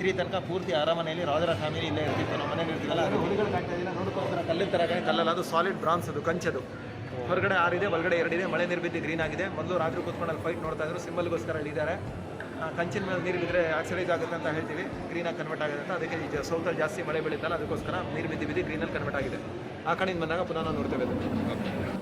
Three ತನಕ ಪೂರ್ತಿ ಅರಮನೆಯಲ್ಲಿ ರಾಜರ ಫ್ಯಾಮಿಲಿ ಇಲ್ಲೇ ಇರ್ತಿತ್ತು. ನಮ್ಮ ಮನೇಲಿ ಇರ್ತಿಲ್ಲ ಅದು ಹುಡುಗರು ಕಾಣ್ತಾ ಇದೆಯಲ್ಲ ನೋಡ್ಕೋಸ್ಕರ ಕಲ್ಲಿನ ಥರ ಕಲ್ಲಲ್ಲ ಅದು ಸಾಲಿಡ್ ಬ್ರಾನ್ಸ್ ಅದು, ಕಂಚದು. ಹೊರಗಡೆ ಆರಿದೆ, ಒಳಗಡೆ ಎರಡಿದೆ. ಮಳೆ ನೀರು ಬಿದ್ದು ಗ್ರೀನ್ ಆಗಿದೆ. ಮೊದಲು ರಾತ್ರಿ ಕೂತ್ಕೊಂಡು ಅಲ್ಲಿ ಫೈಟ್ ನೋಡ್ತಾ ಇದ್ರು. ಸಿಂಬಲ್ಗೋಸ್ಕರ ಇದ್ದಾರೆ ಕಂಚಿನ ಮೇಲೆ ನೀರು ಬಿದ್ದರೆ ಆಕ್ಸಿಡೈಸ್ ಆಗುತ್ತೆ ಅಂತ ಹೇಳ್ತೀವಿ. ಗ್ರೀನಾಗಿ ಕನ್ವರ್ಟ್ ಆಗುತ್ತೆ. ಅಂತ ಅದಕ್ಕೆ ಈಗ ಸೌತಲ್ಲಿ ಜಾಸ್ತಿ ಮಳೆ ಬೆಳೀತಲ್ಲ, ಅದಕ್ಕೋಸ್ಕರ ನೀರು ಬಿದ್ದು ಬಿದ್ದು ಗ್ರೀನಲ್ಲಿ ಕನ್ವರ್ಟ್ ಆಗಿದೆ. ಆ ಕಡೆಯಿಂದ ಬಂದಾಗ ಪುನಃ ನಾವು ನೋಡ್ತೇವೆ ಅದು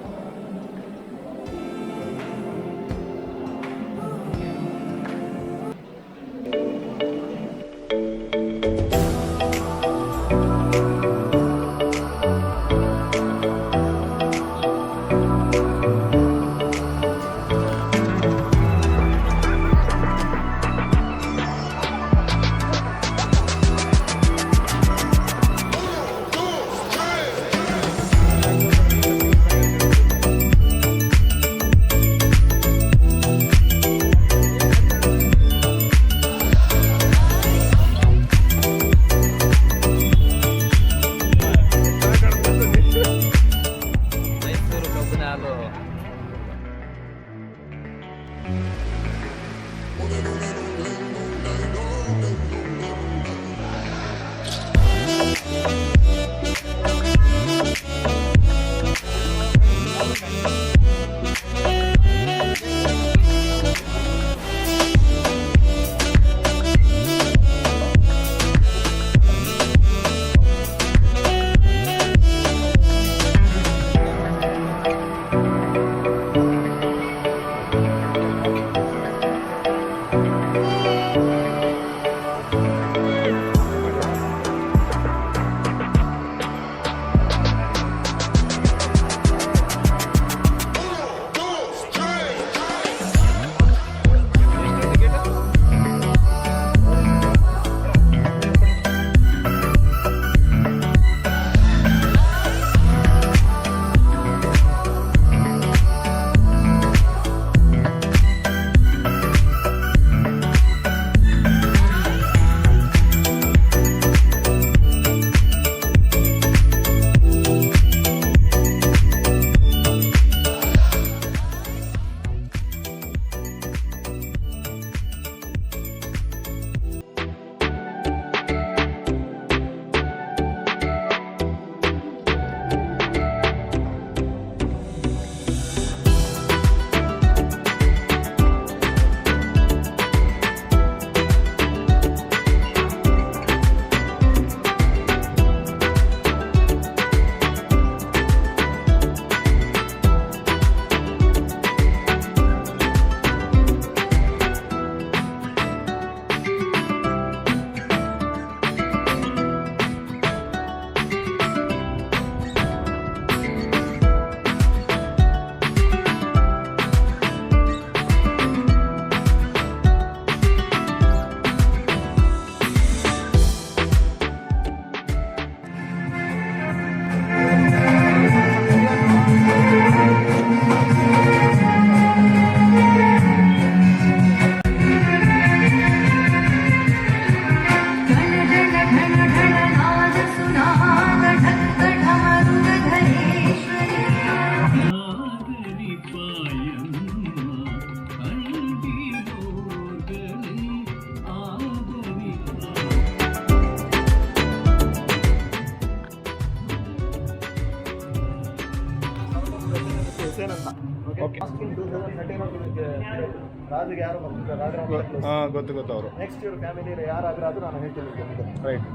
ಹಾಂ ಗೊತ್ತು ಗೊತ್ತು ಅವರು. ನೆಕ್ಸ್ಟ್ ಇವ್ರ ಫ್ಯಾಮಿಲಿ ಯಾರಾದ್ರೂ ನಾನು ಹೇಳ್ತೀನಿ ರೈಟ್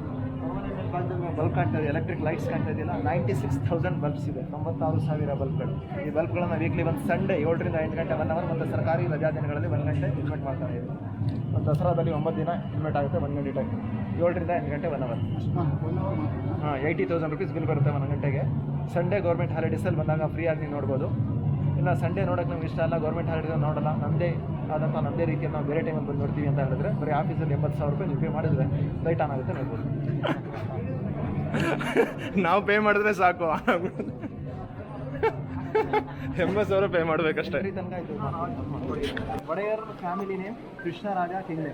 ಬಲ್ಬ್ ಕಾಣ್ತಾ ಇದೆ ಎಲೆಕ್ಟ್ರಿಕ್ ಲೈಟ್ಸ್ ಕಾಣ್ತಾ ಇದೆಯಲ್ಲ ನೈಂಟಿ ಸಿಕ್ಸ್ ತೌಸಂಡ್ ಬಲ್ಬ್ಸ್ ಇದೆ ತೊಂಬತ್ತಾರು ಸಾವಿರ ಬಲ್ಬ್ಗಳು ಈ ಬಲ್ಬ್ಗಳನ್ನು ವೀಕ್ಲಿ ಒಂದು ಸಂಡೇ ಏಳರಿಂದ ಎಂಟು ಗಂಟೆ ಒನ್ ಅವರ್ ಮತ್ತು ಸರ್ಕಾರಿ ರಜಾ ದಿನಗಳಲ್ಲಿ ಒಂದು ಗಂಟೆ ಇನ್ವೆಟ್ ಮಾಡ್ತಾ ಇದ್ದೀವಿ. ಒಂದು ದಸರಾದಲ್ಲಿ ಒಂಬತ್ತು ದಿನ ಇನ್ವೆಟ್ ಆಗುತ್ತೆ ಒಂದು ಗಂಟೆ ಟೈಮ್ ಏಳರಿಂದ ಎಂಟು ಗಂಟೆ ಒನ್ ಅವರ್ ಹಾಂ ಏಯ್ಟಿ ತೌಸಂಡ್ ರುಪೀಸ್ ಬಿಲ್ ಬರುತ್ತೆ ಒಂದು ಗಂಟೆಗೆ. ಸಂಡೇ ಗೌರ್ಮೆಂಟ್ ಹಾಲಿಡೇಸಲ್ಲಿ ಬಂದಾಗ ಫ್ರೀಯಾಗಿ ನೀವು ನೋಡ್ಬೋದು. ಇಲ್ಲ ಸಂಡೇ ನೋಡೋಕೆ ನಮ್ಗೆ ಇಷ್ಟ ಅಲ್ಲ ಗೌರ್ಮೆಂಟ್ ಹಾಲಿಡೇಸ್ ನೋಡಲ್ಲ ನಮ್ಮದೇ ಆದಂಥ ಅದೇ ರೀತಿಯಲ್ಲಿ ನಾವು ಬೇರೆ ಟೈಮಲ್ಲಿ ಬಂದು ನೋಡ್ತೀವಿ ಅಂತ ಹೇಳಿದ್ರೆ ಬರೀ ಆಫೀಸಲ್ಲಿ ಎಂಬತ್ತು ಸಾವಿರ ರೂಪಾಯಿ ನೀವು ಪೇ ಮಾಡಿದ್ರೆ ಲೈಟ್ ಆನ್ ಆಗುತ್ತೆ ನೋಡ್ಬೋದು. ನಾವು ಪೇ ಮಾಡಿದ್ರೆ ಸಾಕು. ಎಂಬತ್ತು ಸಾವಿರ ಪೇ ಮಾಡಬೇಕಷ್ಟೇ. Wodeyar family name Krishnaraja ಕಿಂಗ್ಲೆ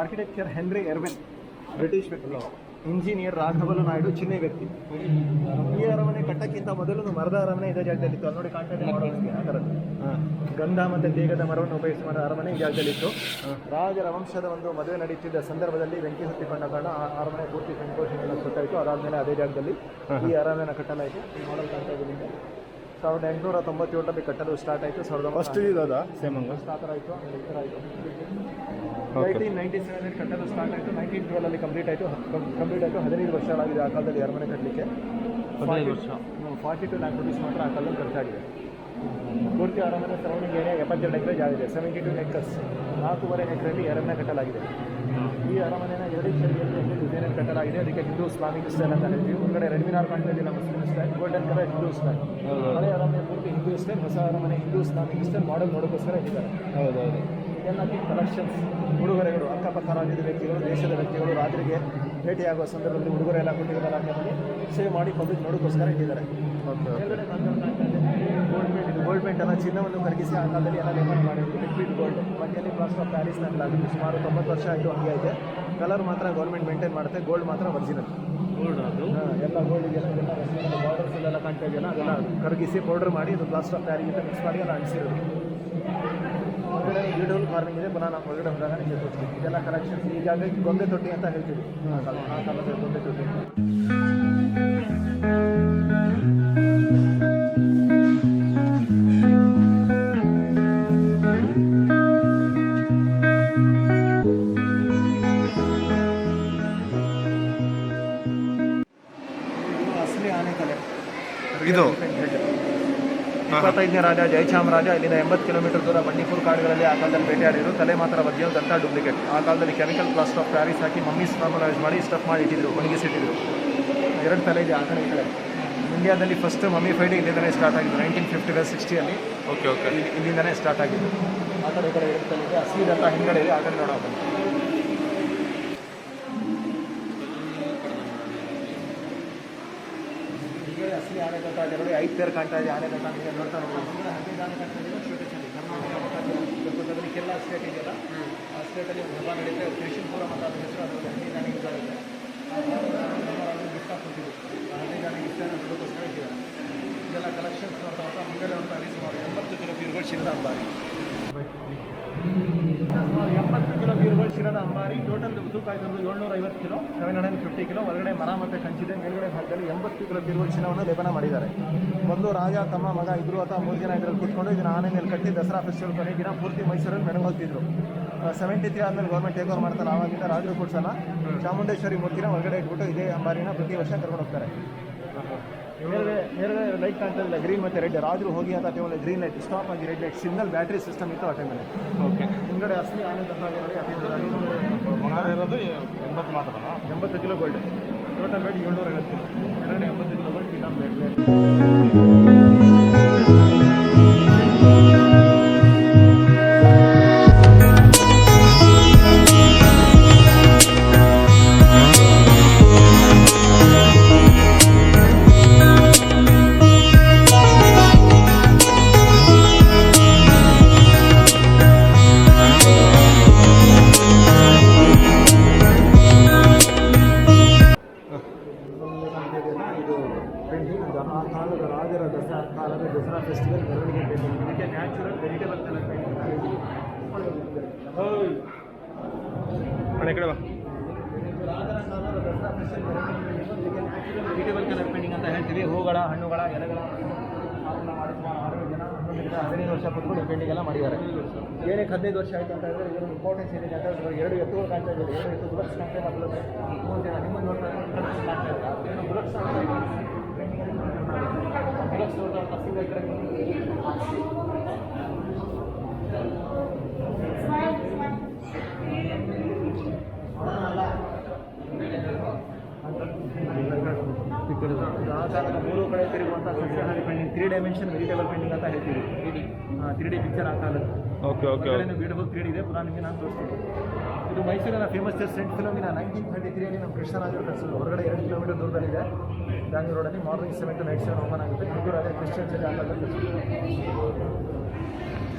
architecture Henry Irwin British engineer ರಾಘವಲು Naidu ಚಿನ್ನೆ ವ್ಯಕ್ತಿ. ಈ ಅರಮನೆ ಕಟ್ಟಕ್ಕಿಂತ ಮೊದಲು ಮರದ ಅರಮನೆ ಇದೇ ಜಾಗದಲ್ಲಿತ್ತು ಅಲ್ಲಿ ನೋಡಿ ಆ ಥರದ್ದು. ಗಂಧ ಮತ್ತೆ ತೇಗದ ಮರವನ್ನು ಉಪಯೋಗಿಸಿ ಮಾಡೋ ಅರಮನೆ ಈ ಜಾಗದಲ್ಲಿತ್ತು ರಾಜರ ವಂಶದ ಒಂದು ಮದುವೆ ನಡೀತಿದ್ದ ಸಂದರ್ಭದಲ್ಲಿ ಬೆಂಕಿ ಹೊತ್ತಿಕೊಂಡ ಕಾರಣ ಆ ಅರಮನೆ ಪೂರ್ತಿ ಸಂಕೋಚನೆಲ್ಲ ಸುತ್ತಾಯಿತು. ಅದಾದಮೇಲೆ ಅದೇ ಜಾಗದಲ್ಲಿ ಈ ಅರಮನೆ ಕಟ್ಟಲಾಯಿತು. ಮಾಡಲ್ ಕಾಣ್ತಾ ಸಾವಿರದ ಎಂಟುನೂರ ತೊಂಬತ್ತೇಳರಲ್ಲಿ ಕಟ್ಟಲು ಸ್ಟಾರ್ಟ್ ಆಯಿತು. ಸಾವಿರದ ಫಸ್ಟ್ ಇದಾದ ಸೇಮ್ ಫಸ್ಟ್ ಆ ಥರ ಆಯಿತು. ಈ ಥರ ಆಯಿತು. ನೈನ್ಟೀನ್ ನೈಂಟಿ ಸೆವೆನಲ್ಲಿ ಕಟ್ಟಲು ಸ್ಟಾರ್ಟ್ ಆಯಿತು. ನೈನ್ಟೀನ್ ಟ್ವೆಲಲ್ಲಿ ಕಂಪ್ಲೀಟ್ ಆಯಿತು. ಕಂಪ್ಲೀಟ್ ಆಯಿತು. ಹದಿನೈದು ವರ್ಷಗಳಾಗಿದೆ ಆ ಕಾಲದಲ್ಲಿ ಅರಮನೆ ಕಟ್ಟಲಿಕ್ಕೆ ಹದಿನೈದು ವರ್ಷ. ಫಾರ್ಟಿ ಟು ಲ್ಯಾಕ್ ರುಪೀಸ್ ಮಾತ್ರ ಆ ಕಾಲದಲ್ಲಿ ಖರ್ಚಾಗಿದೆ. ಪೂರ್ತಿ ಅರಮನೆ ಸರೌಂಡಿಂಗ್ ಏರಿಯಾ ಎಪ್ಪತ್ತೆರಡು ಎಕರೆ ಜಾಗ ಇದೆ ಸೆವೆಂಟಿ ಟು ಎಕರ್ಸ್ ನಾಲ್ಕೂವರೆ ಎಕರೆಯಲ್ಲಿ ಅರಮನೆ ಕಟ್ಟಲಾಗಿದೆ. ಈ ಅರಮನೆನ ಎರಡು ಶೈಲಿಯಲ್ಲಿ ಡಿಸೈನ್ ಕಟ್ಟಲಾಗಿದೆ. ಅದಕ್ಕೆ ಹಿಂದೂ ಇಸ್ಲಾಮಿಕ್ ಸ್ಟೈಲ್ ಅಂತ ಹೇಳ್ತೀವಿ. ಮುಂದೆ ರೆಡ್ಮಿನಾರ್ ಕಾಣ್ತಾ ಇದೆಯಲ್ಲ Muslim style golden colour Hindu style ಹಳೆ ಅರಮನೆ ಪೂರ್ತಿ ಹಿಂದೂ ಸ್ಟೈಲ್ ಹೊಸ ಅರಮನೆ ಹಿಂದೂ ಇಸ್ಲಾಮಿಕ್ ಸ್ಟೈಲ್ ಮಾಡಲ್ ನೋಡೋಕ್ಕೋಸ್ಕರ ಹೌದು ಹೌದೌದು. ಇದೆಲ್ಲ ಕಲೆಕ್ಷನ್ಸ್ ಉಡುಗೊರೆಗಳು ಅಕ್ಕಪಕ್ಕ ರಾಜ್ಯದ ವ್ಯಕ್ತಿಗಳು ದೇಶದ ವ್ಯಕ್ತಿಗಳು ರಾತ್ರಿಗೆ ಭೇಟಿಯಾಗುವ ಸಂದರ್ಭದಲ್ಲಿ ಉಡುಗೊರೆ ಎಲ್ಲ ಕೊಟ್ಟಿದ್ದಾರೆ ರಾಜ್ಯದಲ್ಲಿ. ಸೇವ್ ಮಾಡಿ ಪಬ್ಲಿಕ್ ನೋಡೋಕ್ಕೋಸ್ಕರ ಇಟ್ಟಿದ್ದಾರೆ. ಗೋಲ್ಡ್ ಇದು ಗೋಲ್ಡ್ ಪೇಂಟ್ ಎಲ್ಲ ಚಿನ್ನವನ್ನು ಕರಗಿಸಿ ಆ ಕಾಲದಲ್ಲಿ ಎಲ್ಲ ನಿರ್ಮಾಣ ಮಾಡಿದ್ರು. ಲಿಕ್ವಿಡ್ ಗೋಲ್ಡ್ ಮಧ್ಯದಲ್ಲಿ ಪ್ಲಾಸ್ಟರ್ ಆಫ್ ಪ್ಯಾರಿಸ್ ಅದು ಸುಮಾರು ತೊಂಬತ್ತು ವರ್ಷ ಆಯಿತು ಹಂಗೆ ಐತೆ ಕಲರ್ ಮಾತ್ರ ಗೌರ್ಮೆಂಟ್ ಮೇಂಟೈನ್ ಮಾಡುತ್ತೆ ಗೋಲ್ಡ್ ಮಾತ್ರ ಒರಿಜಿನಲ್ ಎಲ್ಲ ಗೋಲ್ಡ್ ಎಲ್ಲ ಗೋಲ್ಡಿಗೆ ಬಾರ್ಡರ್ಸ್ ಎಲ್ಲ ಕಾಣ್ತಾ ಇದೆಯಲ್ಲ ಅದೆಲ್ಲ ಕರಗಿಸಿ ಪೌಡರ್ ಮಾಡಿ ಅದು ಪ್ಲಾಸ್ಟರ್ ಆಫ್ ಪ್ಯಾರಿಸ್ ಮಿಕ್ಸ್ ಮಾಡಿ ಎಲ್ಲ ಅಂಟಿಸಿರೋದು. ಹೊರಗಡೆ ಬ್ಯೂಟಿಫುಲ್ ಫಾರ್ಮಿಂಗ್ ಇದೆ ಪುನಃ ನಾವು ಹೊರಗಡೆ ಹೋದಾಗ ನಿಮಗೆ ತೋರಿಸ್ತೀವಿ. ಇದೆಲ್ಲ ಕಲೆಕ್ಷನ್ಸ್ ಈಗಾಗಲೇ ಗೊಂಬೆ ತೊಟ್ಟಿ ಅಂತ ಹೇಳ್ತೀವಿ. ಆ ಕಾಲದಲ್ಲಿ ಗೊಂಬೆ ತೊಟ್ಟಿ ಇಪ್ಪತ್ತೈದನೇ ರಾಜ ಜಯಚಾಮರಾಜ ಇಲ್ಲಿಂದ ಎಂಬತ್ತು ಕಿಲೋಮೀಟರ್ ದೂರ ಬಂಡೀಪುರ ಕಾಡುಗಳಲ್ಲಿ ಆ ಕಾಲದಲ್ಲಿ ಬೇಟೆಯಾಡಿದ್ರು ತಲೆ ಮಾತ್ರ ಒರಿಜಿನಲ್ ದಂತ ಡೂಪ್ಲಿಕೇಟ್ ಆ ಕಾಲದಲ್ಲಿ ಕೆಮಿಕಲ್ ಪ್ಲಾಸ್ಟರ್ ಆಫ್ ಪ್ಯಾರಿಸ್ ಹಾಕಿ ಮಮ್ಮಿ ನಾರ್ಮಲೈಸ್ ಮಾಡಿ ಸ್ಟಫ್ ಮಾಡಿ ಇಟ್ಟಿದ್ರು ಒಣಗಿಸಿಟ್ಟಿದ್ರು. ಎರಡು ತಲೆ ಇದೆ ಆ ಕಡೆ ಈ ಕಡೆ. ಇಂಡಿಯಾದಲ್ಲಿ ಫಸ್ಟ್ ಮಮ್ಮಿ ಫೈಟ್ ಇಲ್ಲಿಂದನೇ ಸ್ಟಾರ್ಟ್ ಆಗಿದ್ದು ನೈನ್ಟೀನ್ ಫಿಫ್ಟಿ ಸಿಕ್ಸ್ಟಿಯಲ್ಲಿ ಓಕೆ ಓಕೆ ಇಲ್ಲಿ ಇಲ್ಲಿಂದನೇ ಸ್ಟಾರ್ಟ್ ಆಗಿದ್ದು. ಆ ಕಡೆ ಈ ಕಡೆ ಎರಡು ತಲೆ ಇದೆ. ಹಸಿ ದಂತ ಹಿಂದ್ಗಡೆ ಇದೆ ಆ ಕಡೆ ನೋಡೋ ಬನ್ನಿ ಹೀಗೆ ಅಸಲಿ ಆನೆ ದಂತ ಇದೆ ಪೇರ್ ಕಾಣ್ತಾ ಇದೆ ಆನೆ ಕಾಣ್ತಾ ನಿಮಗೆ ನೋಡ್ತಾ ನೋಡ್ಬೋದು ಮುಂದೆ ಹದಿನೈದು ಆನೆ ಕಾಣ್ತಾ ಇದೆ ಶ್ವೇತ ಕರ್ನಾಟಕ ಕೆಲ ಸ್ಟೇಟ್ ಇದೆಯಲ್ಲ, ಆ ಸ್ಟೇಟಲ್ಲಿ ಒಂದು ಹಬ್ಬ ನಡೀತೆ ಕೃಷ್ಣಪುರ ಮತ್ತು ಅದರ ಹೆಸರು ಹದಿನೈದು ಆನೆ ಯೂಸ್ ಆಗುತ್ತೆ ಗಿಫ್ಟ್ ಕೊಟ್ಟಿದ್ದು ಆ ಹದಿನೈದು ಆನೆ ಗಿಫ್ಟ್ ನೋಡೋಕ್ಕೋಸ್ಕರ ಇಟ್ಟಿದ್ದಾರೆ ಇದೆಲ್ಲ ಕಲೆಕ್ಷನ್ಸ್ ನೋಡ್ತಾ ಹೋಗ್ತಾ ಮುಂದೆ ಹೋಗ್ತಾ ಅಲ್ಲಿ ಸುಮಾರು ಎಂಬತ್ತು ಕಿಲೋ ಬೀರುಗಳು ಶಿರದ ಅಂಬಾರಿ ಸುಮಾರು ಎಂಬತ್ತು ಕಿಲೋ ಬೀರುಗಳು ಅಂಬಾರಿ ಟೋಟಲ್ ತೂಕ ಆಗಿರೋದು ಏಳ್ನೂರ ಐವತ್ತು kilo seven hundred fifty kilo ಒಳಗಡೆ ಮರ ಮತ್ತೆ ಕಂಚಿದೆ ಮೇಲ್ಗಡೆ ಭಾಗದಲ್ಲಿ ಎಂಬತ್ತು ಕಿಲೋ ತಿರುವ ಚಿನ್ನವನ್ನು ಲೇಪನ ಮಾಡಿದ್ದಾರೆ. ಒಂದು ರಾಜ ತಮ್ಮ ಮಗ ಇದ್ರು ಅಥವಾ ಮೂರು ಜನ ಇದರಲ್ಲಿ ಕೂತ್ಕೊಂಡು ಇದನ್ನು ಆನೆ ಮೇಲೆ ಕಟ್ಟಿ ದಸರಾ ಫೆಸ್ಟಿವಲ್ ಕೊನೆ ದಿನ ಪೂರ್ತಿ ಮೈಸೂರಲ್ಲಿ ಮೆಣಗೋಗ್ತಿದ್ರು ಸೆವೆಂಟಿ ತ್ರೀ ಆದಮೇಲೆ ಗೌರ್ಮೆಂಟ್ ಟೇಕ್ ಓವರ್ ಮಾಡ್ತಾರೆ. ಆವಾಗಿಂದ ರಾಜರು ಕೂಡ್ಸಲ್ಲ ಚಾಮುಂಡೇಶ್ವರಿ ಮೂರ್ತಿನ ಹೊರಗಡೆ ಇಟ್ಬಿಟ್ಟು ಇದೇ ಅಂಬಾರಿನ ಪ್ರತಿ ವರ್ಷ ಕರ್ಕೊಂಡು ಹೋಗ್ತಾರೆ. ಮೇಲ್ಗಡೆ ಮೇಲ್ಗಡೆ ಲೈಟ್ ಕಾಣ್ತಾ ಇಲ್ಲ ಗ್ರೀನ್ ಮತ್ತು ರೆಡ್ ರಾಜರು ಹೋಗಿ ಅಂತ ಟೈಮಲ್ಲಿ ಗ್ರೀನ್ ಲೈಟ್ ಸ್ಟಾಪ್ ಆಗಿ red light signal battery system ಇತ್ತು ಆ ಟೈಮಲ್ಲಿ ಓಕೆ ಹಿಂದ್ಗಡೆ ಅಸಲಿ ಆನೆ ತಂತ್ರ ನೋಡಿ ಅತಿ ದೊಡ್ಡ ಇರೋದು ಎಂಬತ್ತು ಮಾತ್ರ ಎಂಬತ್ತು ಕಿಲೋ ಗೋಲ್ಡ್ ಟೋಟಲ್ ವೇಟ್ ಏಳ್ನೂರ ಐವತ್ತು ಕಿಲೋ ಎರಡು ಎಂಬತ್ತು ಕಿಲೋ ಗೋಲ್ಡ್ ಕಿಲೋ ವೇಟ್ ಹದಿನೈದು ವರ್ಷ ಆಯಿತು ಅಂತ ಹೇಳಿದ್ರೆ ಇದರ ಇಂಪಾರ್ಟೆನ್ಸ್ ಏನಿದೆ ಅಂತ ಹೇಳಿದ್ರೆ ಎರಡು ಎತ್ತುಗಳು ಕಾಣ್ತಾ ಇದ್ದಾರೆ. ಎರಡು ಎತ್ತು ಬುಲಕ್ಸ್ ಕಾಣ್ತಾ ಇಲ್ಲ ಬುಲಕ್ಸ್ ಮೂರು ಜನ ನಿಮ್ಮನ್ನು ನೋಡ್ತಾ ಬುಲಕ್ಸ್ ಕಾಣ್ತಾ ಇಲ್ಲ ಏನು ಬುಲಕ್ಸ್ ಕಾಣ್ತಾ ನೋಡ್ತಾ ಸಿಂಗಲ್ ಮೂರು ಕಡೆ ತಿರುಗುವಂಥ ಸಸ್ಯಹಾರಿ painting three dimension vegetable painting ಅಂತ ಹೇಳ್ತೀವಿ. ತ್ರೀ ಡಿ ಪಿಕ್ಚರ್ ಆ ಕಾಲದ್ದು ಓಕೆ ಓಕೆ ಬ್ಯೂಟಿಫುಲ್ ತ್ರೀ ಇದೆ. ಪುನಃ ನಿಮಗೆ ನಾನು ತೋರಿಸ್ತೀನಿ. ಇದು ಮೈಸೂರಿನ famous saint Philomena nineteen thirty ತ್ರೀಯಲ್ಲಿ ನಮ್ಮ ಕೃಷ್ಣರಾಜರು ಕಳಿಸೋದು ಹೊರಗಡೆ ಎರಡು ಕಿಲೋಮೀಟರ್ ದೂರದಲ್ಲಿದೆ ಬ್ಯಾಂಗ್ಳೂರ್ ರೋಡಲ್ಲಿ morning seven to night seven open ಆಗುತ್ತೆ. ಹುಡುಗರಾದ Christian church.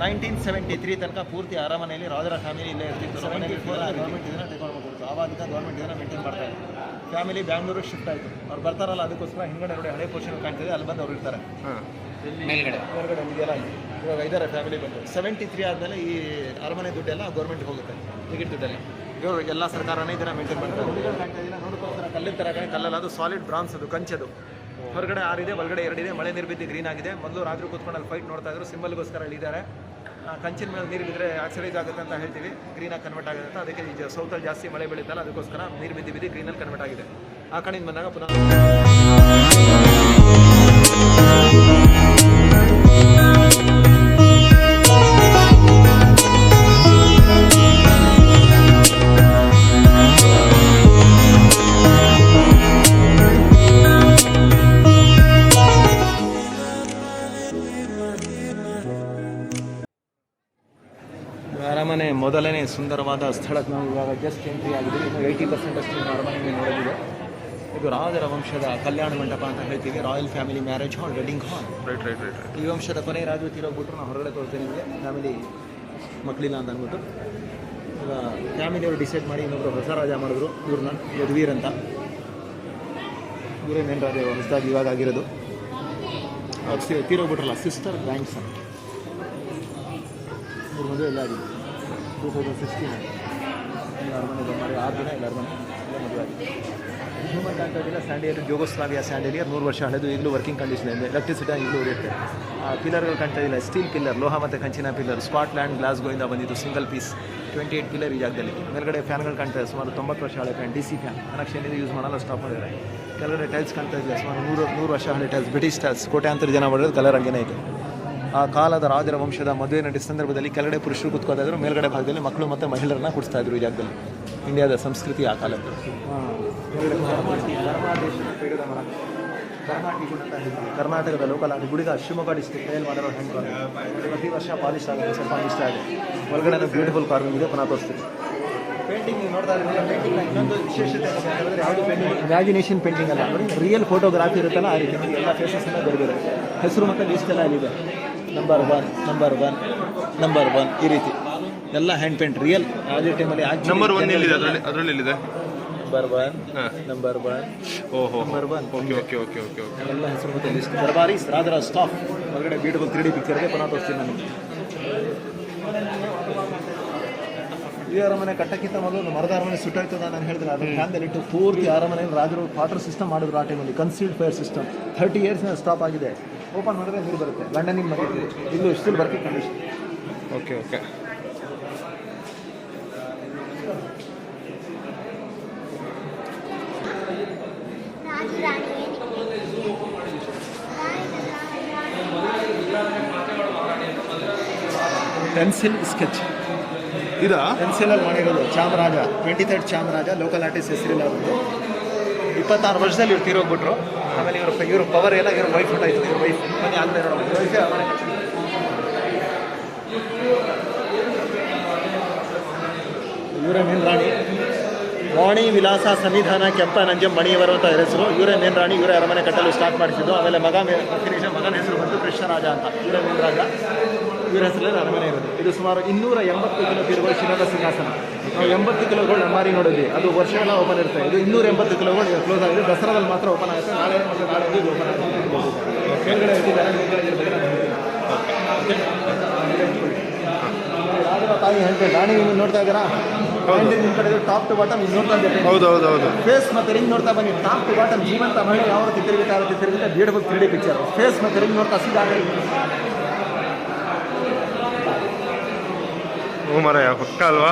Nineteen seventy three ತನಕ ಪೂರ್ತಿ ಅರಮನೆಯಲ್ಲಿ ರಾಜರ ಫ್ಯಾಮಿಲಿ ಇಲ್ಲೇ ಇರ್ತಿತ್ತು. ಗೌರ್ಮೆಂಟ್ ಇದನ್ನ ತಗೊಂಡು ಹೋಗ್ಬಿಡ್ತು ಆವಾಗ ಗೌರ್ಮೆಂಟ್ ಇದನ್ನ ಮೇಂಟೈನ್ ಮಾಡ್ತಾ ಇತ್ತು ಫ್ಯಾಮಿಲಿ ಬ್ಯಾಂಗ್ಳೂರಿಗೆ ಶಿಫ್ಟ್ ಆಯಿತು. ಅವ್ರು ಬರ್ತಾರಲ್ಲ ಅದಕ್ಕೋಸ್ಕರ ಹಿಂಗಡೆ ನೋಡಿ ಹಳೆ ಪೋರ್ಷನ್ ಕಾಣ್ತಿದೆ. ಅಲ್ಲಿ ಬಂದು ಅವ್ರು ಇರ್ತಾರೆ. ಮೇಲ್ಗಡೆ. ಹೊರಗಡೆ ಇದೆಯಲ್ಲ ಅಲ್ಲಿ. ಇವಾಗ ಐದಾರ ಫ್ಯಾಮಿಲಿ ಬಂದು. ಸೆವೆಂಟಿ ತ್ರೀ ಆದಮೇಲೆ ಈ ಅರಮನೆ ದುಡ್ಡೆಲ್ಲ ಗೌರ್ಮೆಂಟ್ಗೆ ಹೋಗುತ್ತೆ ಟಿಕೆಟ್ ದುಡ್ಡೆಲ್ಲ. ಇವರು ಎಲ್ಲ ಸರ್ಕಾರನೇ ಇದನ್ನ ಮೇಂಟೈನ್ ಮಾಡ್ತಾರೆ ಕಾಣ್ತಾ ಕಲ್ಲಿನ ಥರ ಕಲ್ಲಲ್ಲ ಅದು ಸಾಲಿಡ್ ಬ್ರಾನ್ಸ್ ಅದು ಕಂಚದು ಹೊರಗಡೆ ಆರಿದೆ ಒಳಗಡೆ ಎರಡಿದೆ ಮಳೆ ನೀರು ಬಿದ್ದು ಗ್ರೀನ್ ಆಗಿದೆ. ಮೊದಲು ರಾತ್ರಿ ಕೂತ್ಕೊಂಡು ಅಲ್ಲಿ ಫೈಟ್ ನೋಡ್ತಾ ಇದ್ರು ಸಿಂಬಲ್ಗೋಸ್ಕರ ಆ, ಕಂಚಿನ ಮೇಲೆ ನೀರು ಬಿದ್ದರೆ ಆಕ್ಸಿಡೈಸ್ ಆಗುತ್ತೆ ಅಂತ ಹೇಳ್ತೀವಿ. ಗ್ರೀನಾಗಿ ಕನ್ವರ್ಟ್ ಆಗುತ್ತೆ ಅಂತ. ಅದಕ್ಕೆ ಈ ಸೌತಲ್ಲಿ ಜಾಸ್ತಿ ಮಳೆ ಬೀಳುತ್ತಲ್ಲ ಅದಕ್ಕೋಸ್ಕರ ನೀರು ಬಿದ್ದು ಬಿದ್ದು ಗ್ರೀನಲ್ಲಿ ಕನ್ವರ್ಟ್ ಆಗಿದೆ. ಆ ಕಡೆಯಿಂದ ಬಂದಾಗ ಪುನಃ ಸುಂದರವಾದ ಸ್ಥಳಕ್ಕೆ ನಾವು ಇವಾಗ ಜಸ್ಟ್ ಎಂಟ್ರಿ ಆಗಿದ್ದೀವಿ. ಇನ್ನು ಏಯ್ಟಿ ಪರ್ಸೆಂಟ್ ಅಷ್ಟು ಇನ್ನು ಅರಮನೆ ನೋಡೋದಿದೆ. ಇದು ರಾಜರ ವಂಶದ ಕಲ್ಯಾಣ ಮಂಟಪ ಅಂತ ಹೇಳ್ತೀವಿ. Royal family marriage hall wedding hall right right right ಈ ವಂಶದ ಕೊನೆ ರಾಜು ತೀರೋಗ್ಬಿಟ್ರು. ನಾವು ಹೊರಗಡೆ ತೋರಿಸ್ತೀನಿ ನಿಮಗೆ. ಫ್ಯಾಮಿಲಿ ಮಕ್ಕಳಿಲ್ಲ ಅಂತ ಅಂದ್ಬಿಟ್ಟು. ಈಗ ಫ್ಯಾಮಿಲಿಯವರು ಡಿಸೈಡ್ ಮಾಡಿ ಇನ್ನೊಬ್ಬರು ಹೊಸ ರಾಜ ಮಾಡಿದ್ರು. ಇವ್ರನ್ನ ಯದುವೀರ್ ಅಂತ. ಇವರೇ ಮೇನ್ ರಾಜ ಹೊಸದಾಗಿ ಇವಾಗ ಆಗಿರೋದು. ತೀರೋಗ್ಬಿಟ್ರಲ್ಲ ಸಿಸ್ಟರ್ ಬ್ಯಾಂಕ್ಸ್ ಅಂತ ಇವ್ರ ಮದುವೆ ಎಲ್ಲ ಆಗಿದೆ. ಟೂ ತೌಸಂಡ್ ಸಿಕ್ಸ್ಟೀನ್ ಎಲ್ಲರ ಮನೆ ಬಂದು ಆರು ದಿನ ಎಲ್ಲರ ಮನೆ ಮದುವೆ ಆಗಿದೆ ಹ್ಯೂಮನ್ ಕಾಂಟ್ಯಾಕ್ಟಿಲ್ಲ ಸ್ಯಾಂಡಿಯರ್ ಜೋಗೋಸ್ಲಾವಿಯಾ ಸ್ಯಾಂಡಿಲಿಯರ್ ನೂರು ವರ್ಷ ಹಳೆದು ಈಗಲೂ ವರ್ಕಿಂಗ್ ಕಂಡೀಷನ್ ಇದೆ ಎಲೆಕ್ಟ್ರಿಸಿಟಿ ಈಗಲೂ ಉರಿಯುತ್ತೆ ಆ ಪಿಲ್ಲರ್ಗಳು ಕಾಣ್ತಾ ಇಲ್ಲ ಸ್ಟೀಲ್ ಪಿಲ್ಲರ್ ಲೋಹ ಮತ್ತು ಕಂಚಿನ ಪಿಲ್ಲರ್ ಸ್ಕಾಟ್ಲ್ಯಾಂಡ್ ಗ್ಲಾಸ್ಗೋಯಿಂದ ಬಂದಿದ್ದು single piece twenty eight pillar ಈ ಜಾಗದಲ್ಲಿ ಮೇಲ್ಗಡೆ ಫ್ಯಾನ್ಗಳು ಕಾಣ್ತಾ ಇದೆ ಸುಮಾರು ತೊಂಬತ್ತು ವರ್ಷ ಹಳೆ fan D C fan connection ಇದೆ ಯೂಸ್ ಮಾಡಲ್ಲ ಸ್ಟಾಪ್ ಮಾಡಿದ್ದಾರೆ ಕೆಳಗಡೆ ಟೈಲ್ಸ್ ಕಾಣ್ತಾ ಇದೆ ಸುಮಾರು ನೂರು ನೂರು ವರ್ಷ ಹಳೆ ಟೈಲ್ಸ್ ಬ್ರಿಟಿಷ್ ಟೈಲ್ಸ್ ಕೋಟ್ಯಾಂತರ ಜನ ಮಾಡಿರೋದು ಕಲರ್ ಹಂಗೇನೇ ಇದೆ ಆ ಕಾಲದ ರಾಜರ ವಂಶದ ಮದುವೆ ನಡೆಸಿದ ಸಂದರ್ಭದಲ್ಲಿ ಕೆಳಗಡೆ ಪುರುಷರು ಕೂತ್ಕೋತಾ ಇದ್ರು, ಮೇಲ್ಗಡೆ ಭಾಗದಲ್ಲಿ ಮಕ್ಕಳು ಮತ್ತು ಮಹಿಳೆಯರನ್ನ ಕುಡಿಸ್ತಾ ಇದ್ರು ಈ ಜಾಗದಲ್ಲಿ. ಇಂಡಿಯಾದ ಸಂಸ್ಕೃತಿ ಆ ಕಾಲದ್ದು. ಕರ್ನಾಟಕದ ಲೋಕಲ್ ಆಗಿ ಗುಡಿಗ ಶಿವಮೊಗ್ಗ ಡಿಸ್ಟ್ರಿಕ್ಟ್ ಫೇಲ್ ಮಾಡಿರೋ ಹ್ಯಾಂಡ್ ಪ್ರತಿ ವರ್ಷ ಪಾಲಿಶ್ ಆಗುತ್ತೆ ಸ್ವಲ್ಪ ಇಷ್ಟ ಆಗಿದೆ ಒಳಗಡೆ ಬ್ಯೂಟಿಫುಲ್ ಕಾರ್ವಿಂಗ್ ಇದೆ, ಪುನಃ ತೋರಿಸ್ತೀವಿ ಪೇಂಟಿಂಗ್ ನೋಡ್ತಾ ಇದ್ದೀವಿ ಯಾವುದು ಪೇಂಟಿಂಗ್ ಇಮ್ಯಾಜಿನೇಷನ್ ಪೇಂಟಿಂಗ್ ಅಲ್ಲ. ಬರೀ ರಿಯಲ್ ಫೋಟೋಗ್ರಾಫಿ ಇರುತ್ತಲ್ಲ, ಆ ರೀತಿ. ಎಲ್ಲ ಬೇರೆ ಬರೆದಿದೆ ಹೆಸರು ಮತ್ತು ಲಿಸ್ಟ್ ಎಲ್ಲ ಇಲ್ಲಿದೆ number one number one number one ಈ ರೀತಿ. ಎಲ್ಲ ಹ್ಯಾಂಡ್ ಪೇಂಟ್ ರಿಯಲ್ ಯಾವುದೇ ಟೈಮಲ್ಲಿ ನಂಬರ್ ಒನ್ ಎಲ್ಲಿದೆ? ಅದರಲ್ಲಿ ಅದರಲ್ಲಿ ಎಲ್ಲಿದೆ? ನಂಬರ್ ಒನ್ ಹಾಂ. ನಂಬರ್ ಒನ್ ಓಹೋ. Number one okay okay okay okay okay ಎಲ್ಲ ಹೆಸರು ಮತ್ತೆ ಲಿಸ್ಟ್ ದರ್ಬಾರಿ ರಾಜರ ಸ್ಟಾಫ್ ಹೊರಗಡೆ ಬ್ಯೂಟಿಫುಲ್ ತ್ರೀ ಡಿ ಪಿಕ್ಚರ್ ಇದೆ ಪುನಃ ತೋರಿಸ್ತೀನಿ ನಾನು. ಈ ಅರಮನೆ ಕಟ್ಟಕ್ಕಿಂತ ಮೊದಲು ಮರದ ಅರಮನೆ ಸುಟ್ಟಾಯ್ತು ಅಂತ ನಾನು ಹೇಳಿದ್ರೆ ಅದ್ರ ಹ್ಯಾಂಡಲ್ ಇಟ್ಟು ಪೂರ್ತಿ ಅರಮನೆಯಲ್ಲಿ ರಾಜರು ವಾಟರ್ ಸಿಸ್ಟಮ್ ಮಾಡಿದ್ರು ಆ ಟೈಮಲ್ಲಿ concealed fire system thirty years stop ಆಗಿದೆ. ಓಪನ್ ಮಾಡಿದ್ರೆ ನೀರು ಬರುತ್ತೆ. ಲಂಡನಿಗೆ ಮಾಡಿದ್ರೆ ಇಲ್ಲೂ ಸ್ಟಿಲ್ ಬರ್ತಿ ಕಂಡೀಷನ್ ಓಕೆ ಓಕೆ ರಾಜು ರಾಣಿ ಪೆನ್ಸಿಲ್ ಸ್ಕೆಚ್ ಇದಾ ಪೆನ್ಸಿಲಲ್ಲಿ ಮಾಡಿರೋದು. Chamaraja. Twenty third Chamaraja local artist ಹೆಸರಿಲ್ಲ ಇಪ್ಪತ್ತಾರು ವರ್ಷದಲ್ಲಿ ಇವ್ರು ತೀರೋಗ್ಬಿಟ್ರು. ಆಮೇಲೆ ಇವರು ಇವರು ಪವರ್ ಎಲ್ಲ ಇವ್ರ ವೈಫ್ ಫೋಟೋ ಇವ್ರ ವೈಫ್ ಮನೆ ಕಟ್ಟಿದ್ದು. ಇವರೇ ಮೇನ್ ರಾಣಿ. ವಾಣಿ ವಿಲಾಸ ಸನ್ನಿಧಾನ ಕೆಂಪ ಮಣಿವರು ಮಣಿಯವರು ಅಂತ ಹೆಸರು. ಇವರೇ ಮೇನ್ ರಾಣಿ, ಇವರೇ ಅರಮನೆ ಕಟ್ಟಲು ಸ್ಟಾರ್ಟ್ ಮಾಡಿಸಿದ್ದು. ಆಮೇಲೆ ಮಗ ಫಿನಿಷ ಮಗನ ಹೆಸರು ಬಂತು ಕೃಷ್ಣರಾಜ ಅಂತ. ಇವರೇ ಮೇನ್ ರಾಜ. ಇವರ ಹೆಸರಲ್ಲಿ ಅರಮನೆ ಇರೋದು. ಇದು ಸುಮಾರು ಇನ್ನೂರ ಎಂಬತ್ತು ಕಿಲೋ ಶಿರದ ಸಿಂಹಾಸನ. ನಾವು ಎಂಬತ್ತು ಕಿಲೋಗಳು ನಮ್ಮಾರಿ ನೋಡಿದ್ವಿ. ಅದು ವರ್ಷ ಎಲ್ಲ ಓಪನ್ ಇರುತ್ತೆ. ಇದು ಇನ್ನೂರ ಎಂಬತ್ತು ಕಿಲೋಗಳು ಕ್ಲೋಸ್ ಆಗಿದೆ. ದಸರಾದಲ್ಲಿ ಮಾತ್ರ ಓಪನ್ ಆಗುತ್ತೆ. ನಾಳೆ ಮತ್ತು ನಾಳೆ ಇದು ಓಪನ್ ಆಗುತ್ತೆ. ಕೆಳಗಡೆ. ತಾಯಿ ಹೇಳ್ತೇನೆ ರಾಣಿ ನೀವು ನೋಡ್ತಾ ಇದ್ದೀರಾ? ನಿಮ್ಮ ಕಡೆ ಟಾಪ್ ಟು ಬಾಟಮ್ ನೀವು ನೋಡ್ತಾ ಇದ್ದೀರಿ. ಹೌದು ಹೌದು ಹೌದು. ಫೇಸ್ ಮತ್ತೆ ರಿಂಗ್ ನೋಡ್ತಾ ಬನ್ನಿ. ಟಾಪ್ ಟು ಬಾಟಮ್ ಜೀವಂತ ಮಹಿಳೆ ಯಾವ ರೀತಿ ತಿರುಗುತ್ತಾ ಇರುತ್ತೆ ತಿರುಗುತ್ತೆ. Beautiful three D picture face ಮತ್ತೆ ರಿಂಗ್ ನೋಡ್ತಾ ಸೀದಾ ಹ್ಞೂ ಮರ ಪಕ್ಕ ಅಲ್ವಾ?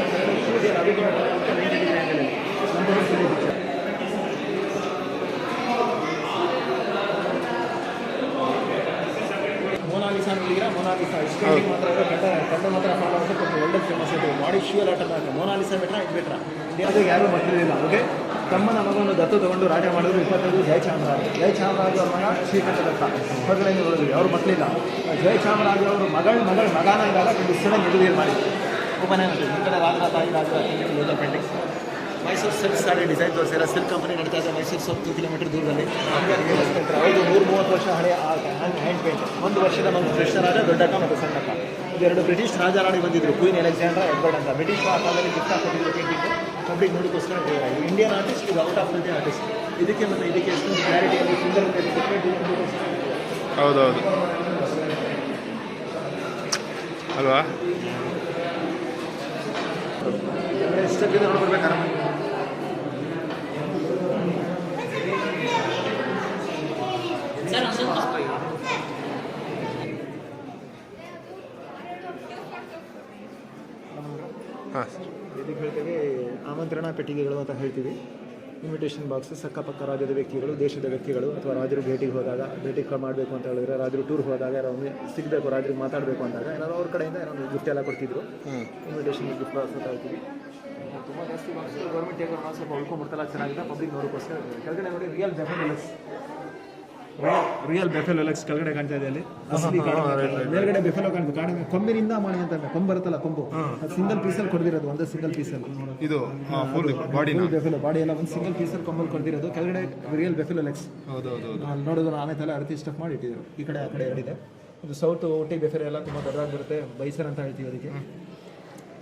ಮೋನಾಲಿಸಾ ನೋಡಿದ್ರೆ ಮೋನಾಲಿಸಾ ಇಷ್ಟು ಮಾತ್ರ ಕಂಡ ಮಾತ್ರ ಫಾಲೋ ಆಗುತ್ತೆ ಸ್ವಲ್ಪ ಫೇಮಸ್ ಇದೆ ಬಾಡಿ ಶಿವರ್ ಆಟ ಮಾತ್ರ ಮೊನಾಲಿಸಾ ಬೆಟ್ರ ಇದು ಬೆಟ್ರ ಇಂಡಿಯಾದಾಗ ಯಾರೂ ಓಕೆ ತಮ್ಮನ ಮಗನ ದತ್ತು ತಗೊಂಡು ರಾಜ ಮಾಡಿದ್ರು ಇಪ್ಪತ್ತೈದು ಜಯಚಾಮರಾಜ ಜಯಚಾಮರಾಜ ಅವ್ರ ಮಗ ಶ್ರೀಕಂಠ ದತ್ತ ಹೊರಗಡೆ ಹೋದ್ವಿ ಅವ್ರ ಮಕ್ಕಳಿಲ್ಲ ಜಯಚಾಮರಾಜ ಅವರು ಮಗಳ ಮಗಳ ಮಗನ ಇದ್ದಾಗ ಒಂದು ಸಡನ್ ಮಾಡಿ ಆಗುತ್ತೆ ಈ ಕಡೆ ರಾಜರ ತಾಯಿ ಮೈಸೂರು ಸಿಲ್ಕ್ ಸಾರಿ ಡಿಸೈನ್ ತೋರಿಸಿರ ಸಿಲ್ಕ್ ಕಂಪನಿ ನಡೀತಾ ಇದೆ ಮೈಸೂರು ಟೂ ಕಿಲೋಮೀಟರ್ ದೂರದಲ್ಲಿ. ಹೌದು ನೂರು ಮೂವತ್ತು ವರ್ಷ ಹಳೆಯ ಹ್ಯಾಂಡ್ ಪೇಂಟ್ ಒಂದು ವರ್ಷದ ನಮ್ಮ ಕೃಷ್ಣರಾಜ ದೊಡ್ಡಕ್ಕ ಮತ್ತು ಸಣ್ಣಕ್ಕ ಇವೆರಡು ಬ್ರಿಟಿಷ್ ರಾಜಾರಾಣಿ ಬಂದಿದ್ರು ಕ್ವೀನ್ ಅಲೆಕ್ಸಾಂಡ್ರಾ ಎಡ್ವರ್ಡ್ ಅಂತ. ಬ್ರಿಟಿಷ್ ಕಾಲದಲ್ಲಿ ಗಿಫ್ಟ್ ಆಗ್ತಿದ್ರು ಪೇಂಟಿಂಗ್ ಪಬ್ಲಿಕ್. ಇದು ಇಂಡಿಯನ್ ಆರ್ಟಿಸ್ಟ್ ಇದು ಔಟ್ ಆಫ್ ಇಂಡಿಯನ್ ಆರ್ಟಿಸ್ಟ್ ಇದಕ್ಕೆ ಮತ್ತು ಇದಕ್ಕೆ ಎಷ್ಟೊಂದು ಕ್ಲಾರಿಟಿಯಲ್ಲಿ ಸುಂದರ ಹೌದೌದು. ಅಲ್ವಾ? ಎಷ್ಟೊತ್ತಿಗೆ ನೋಡ್ಬರ್ಬೇಕಾರೆ ಹಾಂ ಇದಕ್ಕೆ ಹೇಳ್ತೀವಿ ಆಮಂತ್ರಣ ಪೆಟ್ಟಿಗೆಗಳು ಅಂತ ಹೇಳ್ತೀವಿ. ಇನ್ವಿಟೇಷನ್ ಬಾಕ್ಸ್ ಸಕ್ಕಪಕ್ಕ ರಾಜ್ಯದ ವ್ಯಕ್ತಿಗಳು ದೇಶದ ವ್ಯಕ್ತಿಗಳು ಅಥವಾ ರಾಜರು ಭೇಟಿಗೆ ಹೋದಾಗ ಭೇಟಿ ಮಾಡಬೇಕು ಅಂತ ಹೇಳಿದ್ರೆ ರಾಜರು ಟೂರ್ ಹೋದಾಗ ಯಾರೋ ಒಮ್ಮೆ ಸಿಗಬೇಕು ರಾಜರಿಗೆ ಮಾತಾಡಬೇಕು ಅಂದಾಗ ಏನಾದ್ರು ಅವ್ರ ಕಡೆಯಿಂದ ಏನೋ ಗಿಫ್ಟ್ ಎಲ್ಲ ಕೊಡ್ತಿದ್ರು. ಇನ್ವಿಟೇಷನ್ ಗಿಫ್ಟ್ ಬಾಕ್ಸ್ ಅಂತ ಹೇಳ್ತೀವಿ ತುಂಬ ಜಾಸ್ತಿ ಬಾಕ್ಸ್ ಗೌರ್ಮೆಂಟ್ ಸ್ವಲ್ಪ ಉಳ್ಕೊಂಡ್ಬಿಡ್ತಲ್ಲ ಚೆನ್ನಾಗಿದೆ. ಪಬ್ಲಿಕ್ ನೋಡೋಕ್ಕೋಸ್ಕರ. ಕೆಳಗಡೆ ನೋಡಿ ರಿಯಲ್ ಬೆಫೆಲಕ್ಸ್ ರಿಯಲ್ ಬೆಫೆಲೋ ಲೆಕ್ಸ್ ಕೆಳಗಡೆ ಕಾಣ್ತಾ ಇದೆ ಅಲ್ಲಿ. ಅಸಲಿ ಮೇಲ್ಗಡೆ ಬೆಫೆಲೋ ಕಾಣ್ತದೆ ಕಾಡಿನ ಕೊಂಬಿನಿಂದ ಮಾಡಿ ಅಂತ ಕೊಂಬು ಬರುತ್ತಲ್ಲ ಕೊಂಬು. ಅದು ಸಿಂಗಲ್ ಪೀಸಲ್ಲಿ ಕೊಡ್ದಿರೋದು ಒಂದೇ ಸಿಂಗಲ್ ಪೀಸಲ್ಲಿ ಇದು ಬಾಡಿ ಬಾಡಿನ ಬೆಫೆಲೋ ಬಾಡಿ ಎಲ್ಲ ಒಂದು ಸಿಂಗಲ್ ಪೀಸಲ್ಲಿ ಕೊಂಬಲ್ ಕೊಡ್ದಿರೋದು. ಕೆಳಗಡೆ ರಿಯಲ್ ಬೆಫೆಲೋ ಹೌದು ಹೌದು ಅಲ್ಲಿ ನೋಡೋದು ಆನೆ ತಲೆ ಅರ್ತಿ ಸ್ಟಫ್ ಮಾಡಿ ಇಟ್ಟಿದ್ರು ಈ ಕಡೆ ಆ ಕಡೆ ಎರಡಿದೆ. ಇದು ಸೌತ್ ಊಟಿ ಬೆಫೆರೆ ಎಲ್ಲ ತುಂಬ ದೊಡ್ಡದಾಗಿ ಬರುತ್ತೆ. ಬೈಸರ್ ಅಂತ ಹೇಳ್ತೀವಿ ಅದಕ್ಕೆ.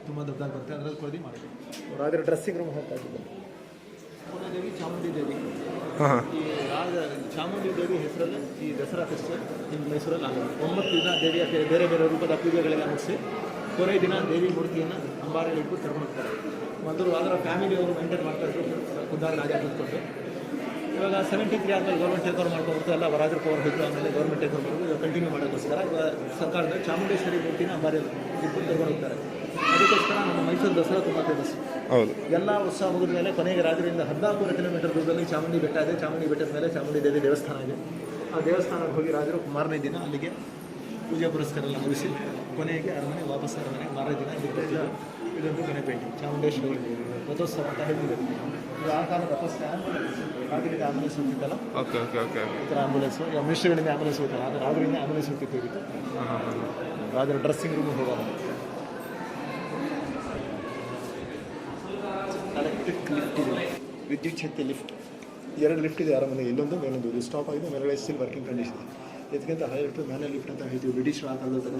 ತುಂಬ ದೊಡ್ಡದಾಗಿ ಬರುತ್ತೆ. ಅದ್ರಲ್ಲಿ ಕೊಡಿ ಮಾಡಿ ರಾಜರ ಡ್ರೆಸ್ಸಿಂಗ್ ರೂಮ್ ಹೋಗ್ತಾ ಇದ್ದೀವಿ ದೇವಿ ಚಾಮುಂಡಿ ದೇವಿ. ಹಾಂ. ಹಾಂ ಈ ರಾಜ ಚಾಮುಂಡಿ ದೇವಿ ಹೆಸರಲ್ಲಿ ಈ ದಸರಾ ಫೆಸ್ಟಿವಲ್ ನಿಮ್ಮ ಮೈಸೂರಲ್ಲಿ ಆಗುತ್ತೆ ಒಂಬತ್ತು ದಿನ ದೇವಿಯ ಬೇರೆ ಬೇರೆ ರೂಪದ ಪೂಜೆಗಳೆಲ್ಲ ಮುಗಿಸಿ ಕೊನೆ ದಿನ ದೇವಿ ಮೂರ್ತಿಯನ್ನು ಅಂಬಾರಿಯಲ್ಲಿ ಇಟ್ಟು ತಗೊಂಡು ಹೋಗ್ತಾರೆ. ಮೊದಲು ಅದರ ಫ್ಯಾಮಿಲಿ ಅವರು ಮೇಂಟೈನ್ ಮಾಡ್ತಾ ಇದ್ರು. ಖುದ್ದಾಗಿ ರಾಜ ಕೂತ್ಕೊಂಡು ಇವಾಗ ಸೆವೆಂಟಿ ತ್ರೀ ಆದಮೇಲೆ ಗೌರ್ಮೆಂಟ್ ಟೇಕ್ ಓವರ್ ಮಾಡ್ಕೊಂಡು ಎಲ್ಲ ರಾಜರ ಪವರ್ ಹೋಯ್ತು ಆಮೇಲೆ ಗೌರ್ಮೆಂಟ್ ಟೇಕ್ ಓವರ್ ಮಾಡಿ ಕಂಟಿನ್ಯೂ ಮಾಡೋಕ್ಕೋಸ್ಕರ ಇವಾಗ ಸರ್ಕಾರದ ಚಾಮುಂಡೇಶ್ವರಿ ಮೂರ್ತಿನ ಅಂಬಾರಿಯಲ್ಲಿ ಇಟ್ಬಿಟ್ಟು ಹೋಗ್ತಾರೆ. ಅದಕ್ಕೋಸ್ಕರ ನಮ್ಮ ಮೈಸೂರು ದಸರಾ ತುಂಬ ಫೇಮಸ್ ಹೌದು. ಎಲ್ಲ ಉತ್ಸವ ಮುಗಿದ ಮೇಲೆ ಕೊನೆಗೆ ರಾಜರಿಂದ ಹದಿನಾಲ್ಕೂವರೆ ಕಿಲೋಮೀಟರ್ ದೂರದಲ್ಲಿ ಚಾಮುಂಡಿ ಬೆಟ್ಟ ಇದೆ. ಚಾಮುಂಡಿ ಬೆಟ್ಟದ ಮೇಲೆ ಚಾಮುಂಡಿ ದೇವಿ ದೇವಸ್ಥಾನ ಇದೆ. ಆ ದೇವಸ್ಥಾನಕ್ಕೆ ಹೋಗಿ ರಾಜರು ಮಾರನೇ ದಿನ ಅಲ್ಲಿಗೆ ಪೂಜೆ ಪುರಸ್ಕಾರ ಎಲ್ಲ ಮುಗಿಸಿ ಕೊನೆಗೆ ಅರಮನೆ ವಾಪಸ್ ಅರಮನೆ ಮಾರನೇ ದಿನ. ಇದೊಂದು ಕೊನೆ ಪೇಂಟಿಂಗ್ ಚಾಮುಂಡೇಶ್ವರಿ ರಥೋತ್ಸವ ಅಂತ ಹೇಳ್ತಿದೆ ಇದು ಆ ಕಾಲದ ಫಸ್ಟ್ ಆಂಬುಲೆನ್ಸ್ ರಾಜರಿಂದ ಆಂಬುಲೆನ್ಸ್ ಹೋಗ್ತಿತ್ತಲ್ಲ? ಓಕೆ ಓಕೆ ಓಕೆ ಈ ಥರ ಆಂಬುಲೆನ್ಸ್ ಮಿನಿಸ್ಟ್ರಿಗಳಿಂದ ಆಂಬುಲೆನ್ಸ್ ಹೋಗ್ತಾರೆ. ಆದರೆ ರಾತ್ರಿಯಿಂದ ಆಂಬುಲೆನ್ಸ್ ಹೋಗ್ತಿತ್ತು ರಾಜರ ಡ್ರೆಸ್ಸಿಂಗ್ ರೂಮ್ ಹೋಗೋದು ಲಿಫ್ಟ್ ಇದೆ. ವಿದ್ಯುತ್ ಶಕ್ತಿ ಲಿಫ್ಟ್. ಎರಡು ಲಿಫ್ಟ್ ಇದೆ ಅರಮನೆ ಇಲ್ಲೊಂದು, ಮೇಲೊಂದು. ಇದು ಸ್ಟಾಪ್ ಆಗಿದೆ. ಮೇಲ್ಗಡೆ ಸ್ಟಿಲ್ ವರ್ಕಿಂಗ್ ಕಂಡೀಷನ್ ಇದೆ. ಇದಕ್ಕಿಂತ ಹೈ ಲಿಫ್ಟ್ ಮ್ಯಾನುವಲ್ ಲಿಫ್ಟ್ ಅಂತ ಹೇಳ್ತೀವಿ. ಬ್ರಿಟಿಷ್ ಆ ಕಾಲದಲ್ಲಿ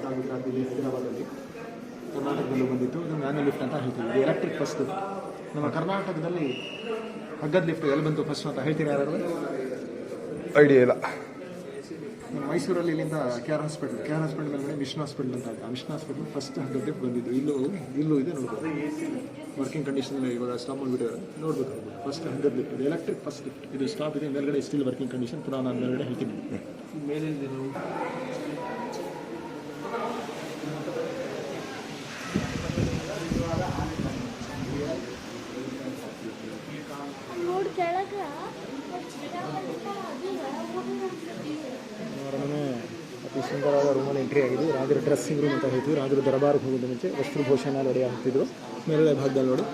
ಗುಜರಾತಲ್ಲಿ ಹೈದರಾಬಾದಲ್ಲಿ ಕರ್ನಾಟಕದಲ್ಲೂ ಬಂದಿತ್ತು ಇದು ಮ್ಯಾನುವಲ್ ಲಿಫ್ಟ್ ಅಂತ ಹೇಳ್ತೀವಿ. ಇದು ಎಲೆಕ್ಟ್ರಿಕ್ ಫಸ್ಟ್ ನಮ್ಮ ಕರ್ನಾಟಕದಲ್ಲಿ ಹಗ್ಗದ ಲಿಫ್ಟ್ ಎಲ್ಲಿ ಬಂತು ಫಸ್ಟ್ ಅಂತ ಹೇಳ್ತೀನಿ ಯಾರು ಐಡಿಯಾ ಇಲ್ಲ. ಮೈಸೂರಲ್ಲಿ ಇಲ್ಲಿಂದ K R hospital K R hospital ಮೇಲೆ ಮಿಷನ್ ಹಾಸ್ಪಿಟಲ್ ಅಂತ ಇದೆ. ಆ ಮಿಷನ್ ಹಾಸ್ಪಿಟಲ್ ಫಸ್ಟ್ ಹಗ್ಗದ ಬಂದಿದ್ದು. ಇಲ್ಲೂ ಇಲ್ಲೂ ಇದೆ ನೋಡ್ಬೋದು. ವರ್ಕಿಂಗ್ ಕಂಡೀಷನ್ ಇವಾಗ ಸ್ಟಾಪ್ ಮಾಡಿಬಿಟ್ಟಿದ್ದಾರೆ. ನೋಡ್ಬೇಕು ಫಸ್ಟ್ ಹಂಡ್ರೆಡ್ ಲಿಫ್ಟ್ ಇದು. ಎಲೆಕ್ಟ್ರಿಕ್ ಫಸ್ಟ್ ಲಿಫ್ಟ್ ಇದು ಸ್ಟಾಪ್ ಇದೆ. ಮೇಲ್ಗಡೆ ಸ್ಟಿಲ್ ವರ್ಕಿಂಗ್ ಕಂಡೀಷನ್ ಪುನಃ ನಾನು ಮೇಲ್ಗಡೆ ಹೇಳ್ತೀನಿ. ಮೇಲೆ ನೋಡ್ ಕೆಳಗ ಅರಮನೆ ಅತಿ ಸುಂದರವಾದ ರೂಮಲ್ಲಿ ಎಂಟ್ರಿ ಆಗಿದೆ ರಾಜರ ಡ್ರೆಸ್ಸಿಂಗ್ ರೂಮ್ ಅಂತ ಹೇಳ್ತೀವಿ. ರಾಜರ ದರಬಾರ್ಗೆ ಹೋಗೋದು ಮುಂಚೆ ವಸ್ತ್ರಭೂಷಣ ರೆಡಿ ಆಗ್ತಿದ್ರು ಮೇಲ್ಗಡೆ ಭಾಗದಲ್ಲಿ ನೋಡಿ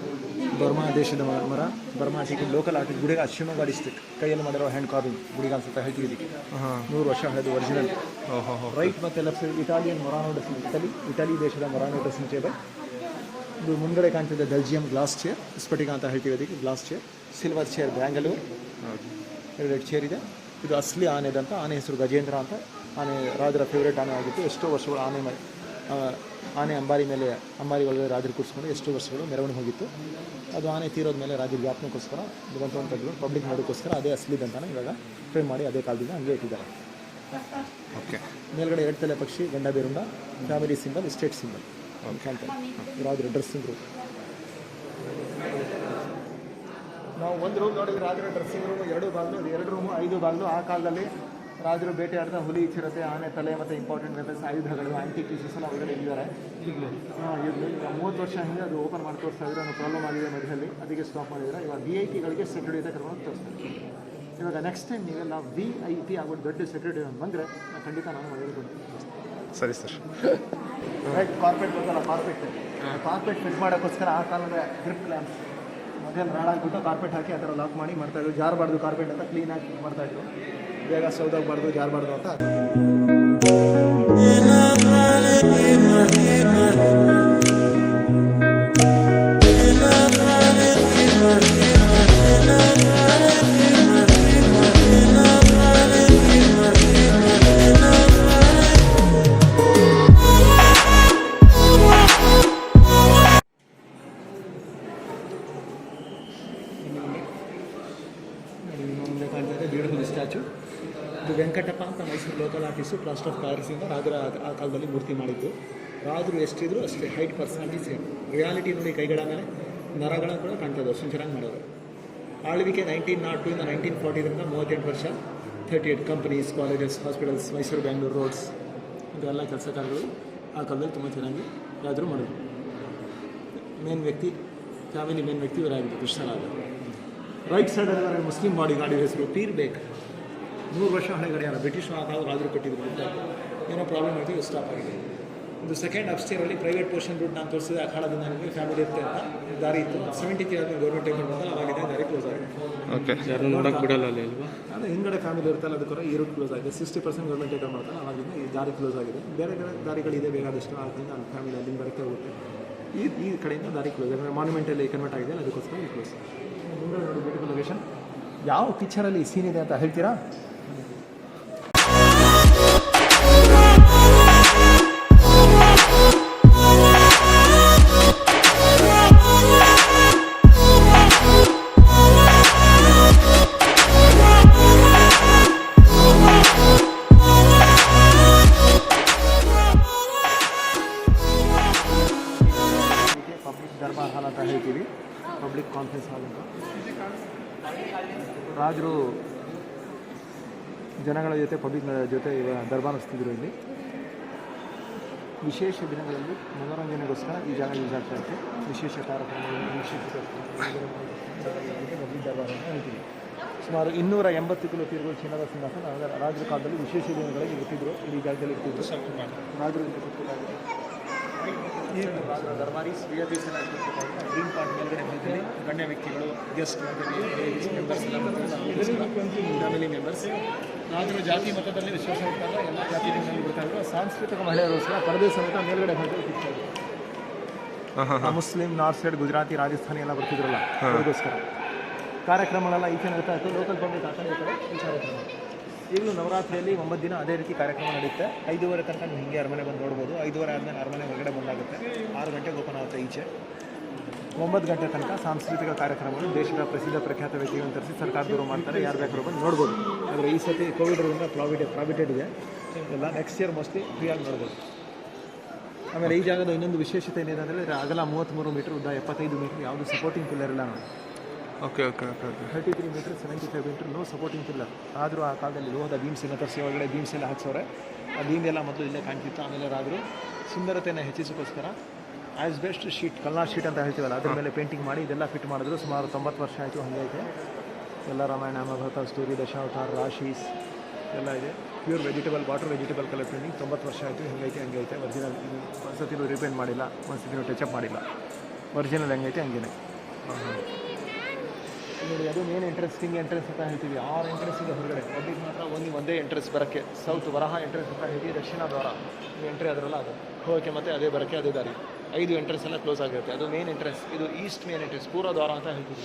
ಬರ್ಮಾ ದೇಶದ ಮರ ಬರ್ಮಾ ಸಿಕ್ಕಿದ local artist Gudiga Shivamogga district ಕೈಯಲ್ಲಿ ಮಾಡಿರೋ ಹ್ಯಾಂಡ್ ಕಾರ್ವಿಂಗ್ ಗುಡಿಗ ಅಂತ ಹೇಳ್ತೀವಿ ಇದಕ್ಕೆ ಹಾಂ. ನೂರು ವರ್ಷ ಹಳೆದು ಒರಿಜಿನಲ್ ರೈಟ್ ಮತ್ತೆ left side Italian Murano dressing Italy Italy ದೇಶದ ಮೊರಾನೋ ಡ್ರೆಸ್ಸಿಂಗ್ ಟೇಬಲ್ ಇದು ಮುಂದಡೆ ಕಾಣ್ತಿದೆ ಬೆಲ್ಜಿಯಂ ಗ್ಲಾಸ್ ಚೇರ್ ಸ್ಫಟಿಕ ಅಂತ ಹೇಳ್ತೀವಿ ಅದಕ್ಕೆ glass chair silver chair Bangalore ಎರಡು ಚೇರ್ ಇದೆ. ಇದು ಅಸಲಿ ಆನೆದಂತ ಆನೆ ಹೆಸರು ಗಜೇಂದ್ರ ಅಂತ. ಆನೆ ರಾಜರ ಫೇವ್ರೇಟ್ ಆನೆ ಆಗಿತ್ತು. ಎಷ್ಟೋ ವರ್ಷಗಳು ಆನೆ ಆನೆ ಅಂಬಾರಿ ಮೇಲೆ ಅಂಬಾರಿ ಒಳಗೆ ರಾಜರು ಕೂರಿಸ್ಕೊಂಡು ಎಷ್ಟೋ ವರ್ಷಗಳು ಮೆರವಣಿಗೆ ಹೋಗಿತ್ತು. ಅದು ಆನೆ ತೀರೋದ ಮೇಲೆ ರಾಜರ ವ್ಯಾಪ್ನಕ್ಕೋಸ್ಕರ ಬಂತವಂಥದ್ದು ಪಬ್ಲಿಕ್ ನೋಡೋಕ್ಕೋಸ್ಕರ ಅದೇ ಅಸಲಿದಂತಾನೆ ಇವಾಗ ಫ್ರೇಮ್ ಮಾಡಿ ಅದೇ ಕಾಲದಿಂದ ಹಂಗೆ ಇಟ್ಟಿದ್ದಾರೆ. ಓಕೆ. ಮೇಲ್ಗಡೆ ಎರಡು ತಲೆ ಪಕ್ಷಿ Ganda Berunda family symbol state symbol ರಾಜರ ಡ್ರೆಸ್ಸಿಂಗ್ ರೂಮ್ ನಾವು ಒಂದು ರೂಮ್ ನೋಡಿದ್ರೆ ರಾಜರ ಡ್ರೆಸ್ಸಿಂಗ್ ರೂಮ್ ಎರಡು ಬಾಗಿಲು ಅದು ಎರಡು ರೂಮು ಐದು ಬಾಗಿಲು ಆ ಕಾಲದಲ್ಲಿ ರಾಜರು ಬೇಟೆಯಾಡ್ತಾ ಹುಲಿ ಚಿರತೆ ಆನೆ ತಲೆ ಮತ್ತು ಇಂಪಾರ್ಟೆಂಟ್ ವೆಪನ್ಸ್ ಆಯುಧಗಳು ಆ್ಯಂಟಿ ಪೀಸಸ್ ಎಲ್ಲ ಒಳಗಡೆ ಇದ್ದಾರೆ. ಹಾಂ ಇರಲಿ. ಈಗ ಮೂವತ್ತು ವರ್ಷ ಹಿಂದೆ ಅದು ಓಪನ್ ಮಾಡಿ ತೋರಿಸ್ತಾ ಇದ್ರೆ ಅನ್ನೋ ಪ್ರಾಬ್ಲಮ್ ಆಗಿದೆ ಮಧ್ಯದಲ್ಲಿ. ಅದಕ್ಕೆ ಸ್ಟಾಪ್ ಮಾಡಿದ್ದಾರೆ ಇವಾಗ ವಿ ಐ ಟಿಗಳಿಗೆ ಸೆಕ್ಯೂರಿಟಿ ಇದೆ ಕರ್ಕೊಂಡು ತೋರಿಸ್ತಾರೆ. ಇವಾಗ ನೆಕ್ಸ್ಟ್ ಟೈಮ್ ನೀವೆಲ್ಲ ವಿ ಐ ಟಿ ಆಗೋ ದೊಡ್ಡ ಸೆಕ್ಯೂರಿಟಿ ಬಂದರೆ ಖಂಡಿತ ನಾನು ಒಳ್ಳೆಯದು ಸರಿ ಸರ್. ರೈಟ್ ಕಾರ್ಪೆಟ್ ಬರ್ತಲ್ಲ ಕಾರ್ಪೆಟ್ ಕಾರ್ಪೆಟ್ ಫಿಟ್ ಮಾಡೋಕ್ಕೋಸ್ಕರ ಆ ಕಾಲದ ಗ್ರಿಪ್ ಲ್ಯಾಂಪ್ಸ್ ಮೊದಲು ರಾಡ್ ಹಾಕ್ಬಿಟ್ಟು ಕಾರ್ಪೆಟ್ ಹಾಕಿ ಆ ಥರ ಲಾಕ್ ಮಾಡಿ ಮಾಡ್ತಾಯಿದ್ರು ಜಾರಬಾರ್ದು ಕಾರ್ಪೆಟ್ ಅಂತ ಕ್ಲೀನಾಗಿ ಮಾಡ್ತಾ ಇದ್ರು. ಬೇಗ ಸೌದಾಗಬಾರ್ದು ಜಾರಬಾರ್ದು ಅಂತ. ಆರ್ಟಿಸ್ಟು ಪ್ಲಾಸ್ಟರ್ ಆಫ್ ಪ್ಯಾರಿಸಿಂದ ರಾಜರ ಆ ಕಾಲದಲ್ಲಿ ಮೂರ್ತಿ ಮಾಡಿದ್ದು. ರಾಜರು ಎಷ್ಟಿದ್ರು ಅಷ್ಟೇ ಹೈಟ್ ಪರ್ಸನಾಲಿಟಿ ಸೇಮ್ ರಿಯಾಲಿಟಿ ನೋಡಿ ಕೈಗಳ ಮೇಲೆ ನರಗಳ ಕೂಡ ಕಾಣ್ತಾ ಅಷ್ಟು ಚೆನ್ನಾಗಿ ಮಾಡೋದು ಆಳ್ವಿಕೆ ನೈನ್ಟೀನ್ ನಾಟ್ ಟೂ ಇಂದ ನೈನ್ಟೀನ್ ಫಾರ್ಟಿದಿಂದ ಮೂವತ್ತೆಂಟು ವರ್ಷ thirty eight companies colleges hospitals Mysore Bangalore roads ಇದೆಲ್ಲ ಕೆಲಸ ಕಾರ್ಯಗಳು ಆ ಕಾಲದಲ್ಲಿ ತುಂಬ ಚೆನ್ನಾಗಿ ರಾಜರು ಮಾಡಿದ್ರು. ಮೇನ್ ವ್ಯಕ್ತಿ ಫ್ಯಾಮಿಲಿ ಮೇನ್ ವ್ಯಕ್ತಿ ಇವರಾಗಿದ್ದು ಕೃಷ್ಣರಾಜ ರೈಟ್ ಸೈಡಲ್ಲಿ ಮುಸ್ಲಿಂ ಬಾಡಿ ಗಾಡಿ ಹೆಸರು ಪೀರ್ ಬೇಕ್ ನೂರು ವರ್ಷ ಹಳೆ ಗಡಿಯಾರ ಬ್ರಿಟಿಷ್ ಆಗಾದ್ರೂ ರಾಜರು ಕಟ್ಟಿದ್ರು ಅಂತ ಏನೋ ಪ್ರಾಬ್ಲಮ್ ಆಯಿತು ಸ್ಟಾಪ್ ಆಗಿದೆ. ಒಂದು ಸೆಕೆಂಡ್ ಅಪ್ಸ್ಟೇರಲ್ಲಿ ಪ್ರೈವೇಟ್ ಪೋರ್ಷನ್ ರೂಟ್ ನಾನು ತೋರಿಸಿದೆ ಆ ಕಾಲದಿಂದ ನನಗೆ ಫ್ಯಾಮಿಲಿ ಇರುತ್ತೆ ಅಂತ ದಾರಿ ಇತ್ತು. ಸೆವೆಂಟಿ ತ್ರೀ ಆದ್ಮೇಲೆ ಗೌರ್ಮೆಂಟ್ ಟೈಮ್ ಬಂದಾಗ ಅವಾಗಿದ್ದ ದಾರಿ ಕ್ಲೋಸ್ ಆಗಿದೆ. ಓಕೆ ಯಾರು ನೋಡಕ್ಕೆ ಬಿಡಲ್ಲ ಅಲ್ಲಿ ಅಲ್ವಾ? ಅದು ಹಿಂದ್ಗಡೆ ಫ್ಯಾಮಿಲಿ ಇರುತ್ತಲ್ಲ ಅದಕ್ಕೋರ ಈ ರೂಟ್ ಕ್ಲೋಸ್ ಆಗಿದೆ. ಸಿಕ್ಸ್ಟಿ ಪರ್ಸೆಂಟ್ ಗೌರ್ಮೆಂಟ್ ಟೈಮ್ ಮಾಡ್ತಾರೆ ಅವಾಗಿಂದ ಈ ದಾರಿ ಕ್ಲೋಸ್ ಆಗಿದೆ. ಬೇರೆ ಬೇರೆ ದಾರಿಗಳಿದೆ ಬೇಕಾದಷ್ಟು ಆದ್ದರಿಂದ ನನ್ನ ಫ್ಯಾಮಿಲಿ ಅಲ್ಲಿಂದ ಬರಕ್ಕೆ ಹೋಗುತ್ತೆ. ಈ ಈ ಕಡೆಯಿಂದ ದಾರಿ ಕ್ಲೋಸ್ ಯಾಕಂದರೆ ಮಾನ್ಯುಮೆಂಟಲ್ಲಿ ಕನ್ವರ್ಟ್ ಆಗಿದೆ ಅದಕ್ಕೋಸ್ಕರ ಈ ಕ್ಲೋಸ್ ಮುಂದೆ ನೋಡಿ ಬ್ಯೂಟಿಫುಲ್ ಲೊಕೇಶನ್ ಯಾವ ಪಿಕ್ಚರಲ್ಲಿ ಸೀನ್ ಇದೆ ಅಂತ ಹೇಳ್ತೀರಾ? ನಡೆಸ್ತಿದ್ರು ಇಲ್ಲಿ. ವಿಶೇಷ ದಿನಗಳಲ್ಲಿ ಮನೋರಂಜನೆಗೋಸ್ಕರ ಈ ಜಾಗ ಯೂಸ್ ಆಗ್ತಾ ಇತ್ತು. ವಿಶೇಷ ಕಾರ್ಯಕ್ರಮಗಳು ವಿಶೇಷ ಪಬ್ಲಿಕ್ ದರ್ಬಾರ್ ಅಂತ ಹೇಳ್ತೀವಿ. ಸುಮಾರು ಇನ್ನೂರ ಎಂಬತ್ತು ಕಿಲೋ ತೀರುಗಳು ಚಿನ್ನದ ಸಿಂಹಾಸನ ರಾಜರ ಕಾಲದಲ್ಲಿ ವಿಶೇಷ ದಿನಗಳಲ್ಲಿ ಇರ್ತಿದ್ರು ಈ ಜಾಗದಲ್ಲಿ ಇರ್ತಿದ್ರು ರಾಜರು ಇಟ್ಕೊಂಡಿರ್ತಾರೆ. ಗ್ರೀನ್ ಪಾರ್ಟ್ ಮೇಲ್ಗಡೆ ಮಧ್ಯದಲ್ಲಿ ಗಣ್ಯ ವ್ಯಕ್ತಿಗಳು ಗೆಸ್ಟ್ ಮೆಂಬರ್ಸ್ ಫ್ಯಾಮಿಲಿ ಮೆಂಬರ್ಸ್ ರಾಜರು ಜಾತಿ ಮತದಲ್ಲಿ ವಿಶ್ವಾಸ ಇರ್ತಾರೆ ಎಲ್ಲ ಜಾತಿ ಬಿಡ್ತಾಯಿದ್ರು ಸಾಂಸ್ಕೃತಿಕ ಮಹಿಳೆಯರೋಸ್ಕರ ಪರದೆ ಸಮೇತ ಮೇಲ್ಗಡೆ ಹಾಂ Muslim north side Gujarati Rajasthani ಎಲ್ಲ ಬರ್ತಿದ್ರಲ್ಲ ಅದಕ್ಕೋಸ್ಕರ. ಕಾರ್ಯಕ್ರಮಗಳೆಲ್ಲ ಈಚೆ ನಡೀತಾ ಇತ್ತು. ಲೋಕಲ್ ಪಬ್ಲಿಕ್ ಇರ್ತಾರೆ ಈ ಕಾರ್ಯಕ್ರಮ ಈಗಲೂ ನವರಾತ್ರಿಯಲ್ಲಿ ಒಂಬತ್ತು ದಿನ ಅದೇ ರೀತಿ ಕಾರ್ಯಕ್ರಮ ನಡೆಯುತ್ತೆ. ಐದೂವರೆ ತನಕ ನೀವು ಹಿಂಗೆ ಅರಮನೆ ಬಂದು ನೋಡ್ಬೋದು. ಐದೂವರೆ ಆದಮೇಲೆ ಅರಮನೆ ಹೊರಗಡೆ ಬಂದಾಗುತ್ತೆ. ಆರು ಗಂಟೆಗೆ ಓಪನ್ ಆಗುತ್ತೆ ಈಚೆ. ಒಂಬತ್ತು ಗಂಟೆ ತನಕ ಸಾಂಸ್ಕೃತಿಕ ಕಾರ್ಯಕ್ರಮಗಳು, ದೇಶದ ಪ್ರಸಿದ್ಧ ಪ್ರಖ್ಯಾತ ವ್ಯಕ್ತಿಗಳನ್ನು ತರಿಸಿ ಸರ್ಕಾರದವರು ಮಾಡ್ತಾರೆ. ಯಾರು ಬೇಕಾದ್ರೂ ಬಂದು ನೋಡ್ಬೋದು. ಆದರೆ ಈ ಸತಿ ಕೋವಿಡ್ರಿಂದ ಪ್ರಾವಿಡೆ ಪ್ರಾವಿಟೆಡ್ ಇದೆ. ಎಲ್ಲ ನೆಕ್ಸ್ಟ್ ಇಯರ್ ಮೋಸ್ಟ್ಲಿ ಫ್ರೀಯಾಗಿ ನೋಡ್ಬೋದು. ಆಮೇಲೆ ಈ ಜಾಗದ ಇನ್ನೊಂದು ವಿಶೇಷತೆ ಏನಿದೆ ಅಂದರೆ, ಅಗಲ ಮೂವತ್ತ್ಮೂರು ಮೀಟರ್ ಉದ್ದ ಎಪ್ಪತ್ತೈದು ಮೀಟರ್ ಯಾವುದು ಸಪೋರ್ಟಿಂಗ್ ಪಿಲ್ಲರ್ ಇಲ್ಲ ನೋಡಿ. Okay okay okay okay thirty three metre seventy five metre no supporting pillar ಆದರೂ ಆ ಕಾಲದಲ್ಲಿ ಲೋಹದ ಬೀಮ್ಸ್ ಎಲ್ಲ ತರಿಸಿ ಒಳಗಡೆ ಬೀಮ್ಸ್ ಎಲ್ಲ ಹಾಕ್ಸೋರೆ ಆ ಬೀಮ್ ಎಲ್ಲ ಮೊದಲು ಇಲ್ಲೇ ಕಾಣ್ತಿತ್ತು ಆಮೇಲೆ ಆದರೂ ಸುಂದರತೆಯನ್ನು ಹೆಚ್ಚಿಸೋಕ್ಕೋಸ್ಕರ ಆ್ಯಸ್ ಬೆಸ್ಟ್ ಶೀಟ್ ಕಲ್ನಾರ್ ಶೀಟ್ ಅಂತ ಹೇಳ್ತೀವಲ್ಲ ಅದ್ರ ಮೇಲೆ ಪೇಂಟಿಂಗ್ ಮಾಡಿ ಇದೆಲ್ಲ ಫಿಟ್ ಮಾಡಿದ್ರು. ಸುಮಾರು ತೊಂಬತ್ತು ವರ್ಷ ಆಯಿತು ಹಂಗೈತೆ ಎಲ್ಲ ರಾಮಾಯಣ ಮಹಾಭಾರತ ಸ್ಟೋರಿ ದಶಾವತಾರ ರಾಶೀಸ್ ಎಲ್ಲ ಇದೆ. Pure vegetable water vegetable colour painting ತೊಂಬತ್ತು ವರ್ಷ ಆಯಿತು ಹೆಂಗೈತೆ ಹಂಗೈತೆ ಒರಿಜಿನಲ್ ಇದು ಒಂದ್ಸತಿನೂ ರಿಪೇಂಟ್ ಮಾಡಿಲ್ಲ ಒಂದ್ಸತಿ ಟಚ್ ಅಪ್ ಮಾಡಿಲ್ಲ. ಒರಿಜಿನಲ್ ಹೆಂಗೈತೆ ಹಂಗೇನೆ. ನೋಡಿ, ಅದು ಮೇನ್ ಇಂಟ್ರೆಸ್ಟಿಂಗ್ ಎಂಟ್ರೆನ್ಸ್ ಅಂತ ಹೇಳ್ತೀವಿ. ಆರು ಎಂಟ್ರೆನ್ಸ್ ಇದೆ ಹೊರಗಡೆ. ಪಬ್ಲಿಕ್ ಮಾತ್ರ ಒಂದು ಒಂದೇ ಎಂಟ್ರೆನ್ಸ್ ಬರೋಕ್ಕೆ. ಸೌತ್ ವರಹ ಎಂಟ್ರೆನ್ಸ್ ಅಂತ ಹೇಳ್ತೀವಿ ದಕ್ಷಿಣ ದ್ವಾರ. ಎಂಟ್ರಿ ಅದರಲ್ಲ ಅದು. ಹೋಗೋಕ್ಕೆ ಮತ್ತೆ ಅದೇ ಬರೋಕ್ಕೆ, ಅದೇ ದಾರಿ. ಐದು ಎಂಟ್ರೆನ್ಸ್ ಎಲ್ಲ ಕ್ಲೋಸ್ ಆಗಿರುತ್ತೆ. ಅದು ಮೇನ್ ಎಂಟ್ರೆನ್ಸ್ ಇದು ಈಸ್ಟ್ ಮೇನ್ ಎಂಟ್ರೆನ್ಸ್ ಪೂರ್ವ ದ್ವಾರ ಅಂತ ಹೇಳ್ತೀವಿ.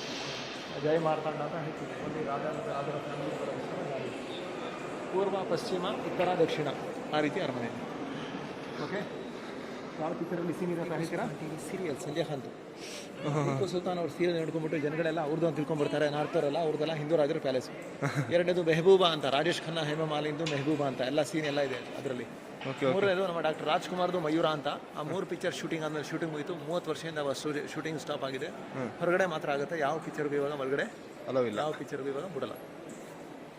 ಜಯ ಮಾರ್ತಾಂಡ ಅಂತ ಹೇಳ್ತೀವಿ. ಒಂದು ದಾರಿ. ಪೂರ್ವ, ಪಶ್ಚಿಮ, ಉತ್ತರ, ದಕ್ಷಿಣ. ಆ ರೀತಿ ಅರಮನೆ. ಓಕೆ ಯಾವ ಪಿಕ್ಚರಲ್ಲಿ ಸೀನ್ ಇದೆ ಅಂತ ಹೇಳ್ತೀರಾ ಸೀರಿಯಲ್ ಸಂಜಯ್ ಖಾನ್ ಟಿಪ್ಪು ಸುಲ್ತಾನ್ ಅವ್ರ ಸೀರಿಯಲ್ ನೋಡ್ಕೊಂಡ್ಬಿಟ್ಟು ಜನಗಳೆಲ್ಲ ಅವ್ರದ್ದು ಅಂತ ತಿಳ್ಕೊಂಡ್ಬಿಡ್ತಾರೆ ನಾರ್ತವರೆಲ್ಲ ಅವ್ರದ್ದೆಲ್ಲ ಹಿಂದೂ ರಾಜರ ಪ್ಯಾಲೇಸ್ ಎರಡನೇದು ಮೆಹಬೂಬಾ ಅಂತ ರಾಜೇಶ್ ಖನ್ನಾ ಹೇಮಮಾಲಿಂದು ಮೆಹಬೂಬಾ ಅಂತ ಎಲ್ಲ ಸೀನ್ ಎಲ್ಲ ಇದೆ ಅದರಲ್ಲಿ. ಮೂರನೇದು ನಮ್ಮ ಡಾಕ್ಟರ್ ರಾಜ್ಕುಮಾರ್ದು ಮಯೂರ ಅಂತ ಆ ಮೂರು ಪಿಕ್ಚರ್ ಶೂಟಿಂಗ್ ಆದ್ಮೇಲೆ ಶೂಟಿಂಗ್ ಮುಗಿತು ಮೂವತ್ತು ವರ್ಷದಿಂದ ಶೂಟಿಂಗ್ ಸ್ಟಾಪ್ ಆಗಿದೆ. ಹೊರಗಡೆ ಮಾತ್ರ ಆಗುತ್ತೆ ಯಾವ ಪಿಕ್ಚರ್ಗೂ ಇವಾಗ ಹೊರಗಡೆ ಅಲೋ ಇಲ್ಲ. ಯಾವ ಪಿಕ್ಚರ್ಗೂ ಇವಾಗ ಬಿಡಲ್ಲ.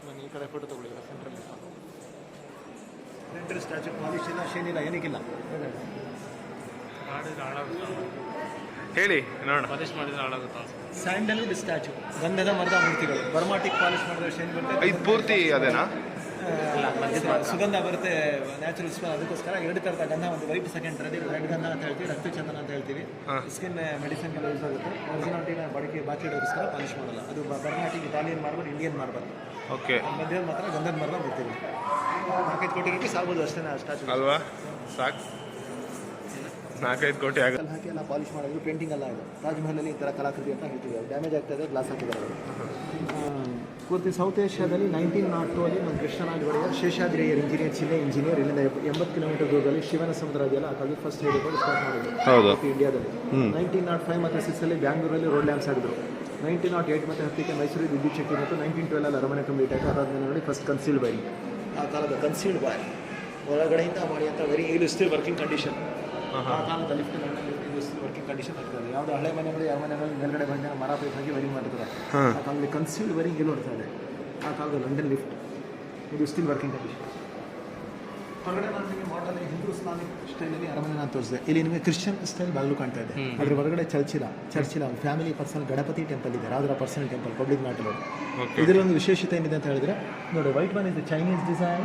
ನಾನು ಈ ಕಡೆ ಫೋಟೋ ತಗೊಳ್ಳಿದ್ರೆ ಸೆಂಟ್ರಲ್ಲಿ ಸೆಂಟ್ರಲ್ ಸ್ಟ್ಯಾಚು ಪಾಲಿಶ್ ಇಲ್ಲ ಶೇನ್ ಇಲ್ಲ ಏನಕ್ಕಿಲ್ಲ ಹೇಳಿ ನೋಡೋಣ. ಪಾಲಿಶ್ ಮಾಡಿದ್ರೆ ಹಾಳಾಗುತ್ತಾ? ಸ್ಯಾಂಡಲ್ವುಡ್ ಸ್ಟ್ಯಾಚು ಗಂಧದ ಮರದ ಮೂರ್ತಿಗಳು. ಬರ್ಮಾಟಿಕ್ ಪಾಲಿಶ್ ಮಾಡಿದ್ರೆ ಶೇನ್ ಬರುತ್ತೆ. ಇದು ಪೂರ್ತಿ ಅದೇನಾ? ಸುಗಂಧ ಬರುತ್ತೆ ನ್ಯಾಚುರಲ್ ಸ್ಮೆಲ್ ಅದಕ್ಕೋಸ್ಕರ ಎರಡು ಥರದ ಗಂಧ ಒಂದು ವೈಟ್ ಸೆಕೆಂಡ್ ರೆಡ್ ಗಂಧ ಅಂತ ಹೇಳ್ತೀವಿ ರಕ್ತ ಚಂದನ ಅಂತ ಹೇಳ್ತೀವಿ. ಸ್ಕಿನ್ ಮೆಡಿಸಿನ್ ಎಲ್ಲ ಯೂಸ್ ಆಗುತ್ತೆ. ಒರಿಜಿನಾಲಿಟಿನ ಬಡಕೆ ಬಾಕಿ ಇಡೋದಕ್ಕೋಸ್ಕರ ಪಾಲಿಶ್ ಮಾಡಲ್ಲ. ಅದು ಬರ್ನಾಟಿಕ್ Italian marble Indian marble okay. ಮಧ್ಯ ಮಾತ್ರ ಗಂಧದ ಮರದ ಬಿಡ್ತೀವಿ ಮಾರ್ಕೆಟ್ ಕೋಟಿ ರೂಪಾಯಿ ಅಷ್ಟೇ ಸ್ಟಾರ್ಟ್ ಅಲ್ವಾ? ಸಾಕು. ನಾಲ್ಕೈದು ಕೋಟಿ ಆಗುತ್ತೆ. ಹಾಕಿ ಎಲ್ಲ ಪಾಲಿಶ್ ಮಾಡಿದ್ರು ಪೇಂಟಿಂಗ್ ಎಲ್ಲ ಇದೆ ತಾಜ್ ಮಹಲಲ್ಲಿ ಈ ಥರ ಕಲಾಕೃತಿ ಅಂತ ಹೇಳ್ತೀವಿ ಡ್ಯಾಮೇಜ್ ಆಗ್ತದೆ ಗ್ಲಾಸ್ ಹಾಕಿದ್ದಾರೆ. ಪೂರ್ತಿ ಸೌತ್ ಏಷ್ಯಾದಲ್ಲಿ ನೈನ್ಟೀನ್ ನಾಟ್ ಟೂ ಅಲ್ಲಿ ನಮ್ಮ ಕೃಷ್ಣನಾಜ್ ಒಡೆಯ ಶೇಷಾದ್ರಿಯರ್ ಇಂಜಿನಿಯರ್ ಚಿಲ್ಲೆ ಇಂಜಿನಿಯರ್ ಇಲ್ಲಿಂದ ಎಪ್ಪ- ಎಂಬತ್ತು ಕಿಲೋಮೀಟರ್ ದೂರದಲ್ಲಿ ಶಿವನ ಸಮುದ್ರ ಇದೆಯಲ್ಲ ಆ ಕಾಲದಲ್ಲಿ ಫಸ್ಟ್ ಹೇಳಿಕೊಂಡು ಸ್ಟಾರ್ಟ್ ಮಾಡಿದ್ರು. ಹೌದು. ಇಂಡಿಯಾದಲ್ಲಿ ನೈನ್ಟೀನ್ ನಾಟ್ ಫೈವ್ ಮತ್ತು ಸಿಕ್ಸಲ್ಲಿ ಬ್ಯಾಂಗ್ಳೂರಲ್ಲಿ ರೋಡ್ ಲ್ಯಾಂಪ್ಸ್ ಆಗಿದ್ರು ನೈನ್ಟೀನ್ ನಾಟ್ ಏಟ್ ಮತ್ತು ಹತ್ತಕ್ಕೆ ಮೈಸೂರು ವಿದ್ಯುತ್ ಶಕ್ತಿ ಮತ್ತು ನೈನ್ಟೀನ್ ಟ್ವೆಲ್ ಅರಮನೆ ಕಂಪ್ಲೀಟ್ ಆಯಿತು ಅದಾದ್ಮೇಲೆ ನೋಡಿ ಫಸ್ಟ್ ಕನ್ಸೀಲ್ಡ್ ಬಾಯ್ ಆ ಕಾಲದ ಕನ್ಸೀಲ್ಡ್ ಬಾಯ್ ಹೊರಗಡೆಯಿಂದ ಮಾಡಿ ಅಂತ ವೆರಿ ಈಗಲೂ ಸ್ಟಿಲ್ ವರ್ಕಿಂಗ್ ಕಂಡೀಷನ್ ಆ ಕಾಲದ ಲಿಫ್ಟ್ ಇದು ವರ್ಕಿಂಗ್ ಕಂಡೀಷನ್ ಆಗ್ತದೆ. ಯಾವುದೋ ಹಳೆ ಮನೆಗಳು ಯಾವ ಮನೆಗಳು ಮೇಲ್ಗಡೆ ಬಂದ ಮರ ಪೈಪ್ ಹಾಕಿ ವರಿಂಗ್ ಮಾಡ್ತಾರೆ ಆ ಕಾಲದಲ್ಲಿ ಕನ್ಸೀಲ್ಡ್ ವರಿಂಗ್ ನೋಡ್ತಾ ಇದೆ ಆ ಕಾಲದ ಲಂಡನ್ ಲಿಫ್ಟ್ ಇದು ಸ್ಟಿಲ್ ವರ್ಕಿಂಗ್ ಕಂಡೀಷನ್ ಹೊರಗಡೆ ನಾನು ನಿಮಗೆ ಮಾಡಲ್ ಹಿಂದೂಸ್ತಾನಿಕ್ ಸ್ಟೈಲಲ್ಲಿ ಅರಮನೆ ನಾನು ತೋರಿಸಿದೆ. ಇಲ್ಲಿ ನಿಮಗೆ ಕ್ರಿಶ್ಚಿಯನ್ ಸ್ಟೈಲ್ ಬಾಗಿಲು ಕಾಣ್ತಾ ಇದೆ. ಅದ್ರ ಹೊರಗಡೆ ಚರ್ಚಿಲ ಚರ್ಚಿಲ church family personal Ganapati temple ಇದೆ ರಾದ್ರ ಪರ್ಸನಲ್ ಟೆಂಪಲ್ ಪಬ್ಲಿಕ್ ಇದರಲ್ಲಿ ಒಂದು ವಿಶೇಷತೆ ಏನಿದೆ ಅಂತ ಹೇಳಿದ್ರೆ ನೋಡಿ white man is Chinese design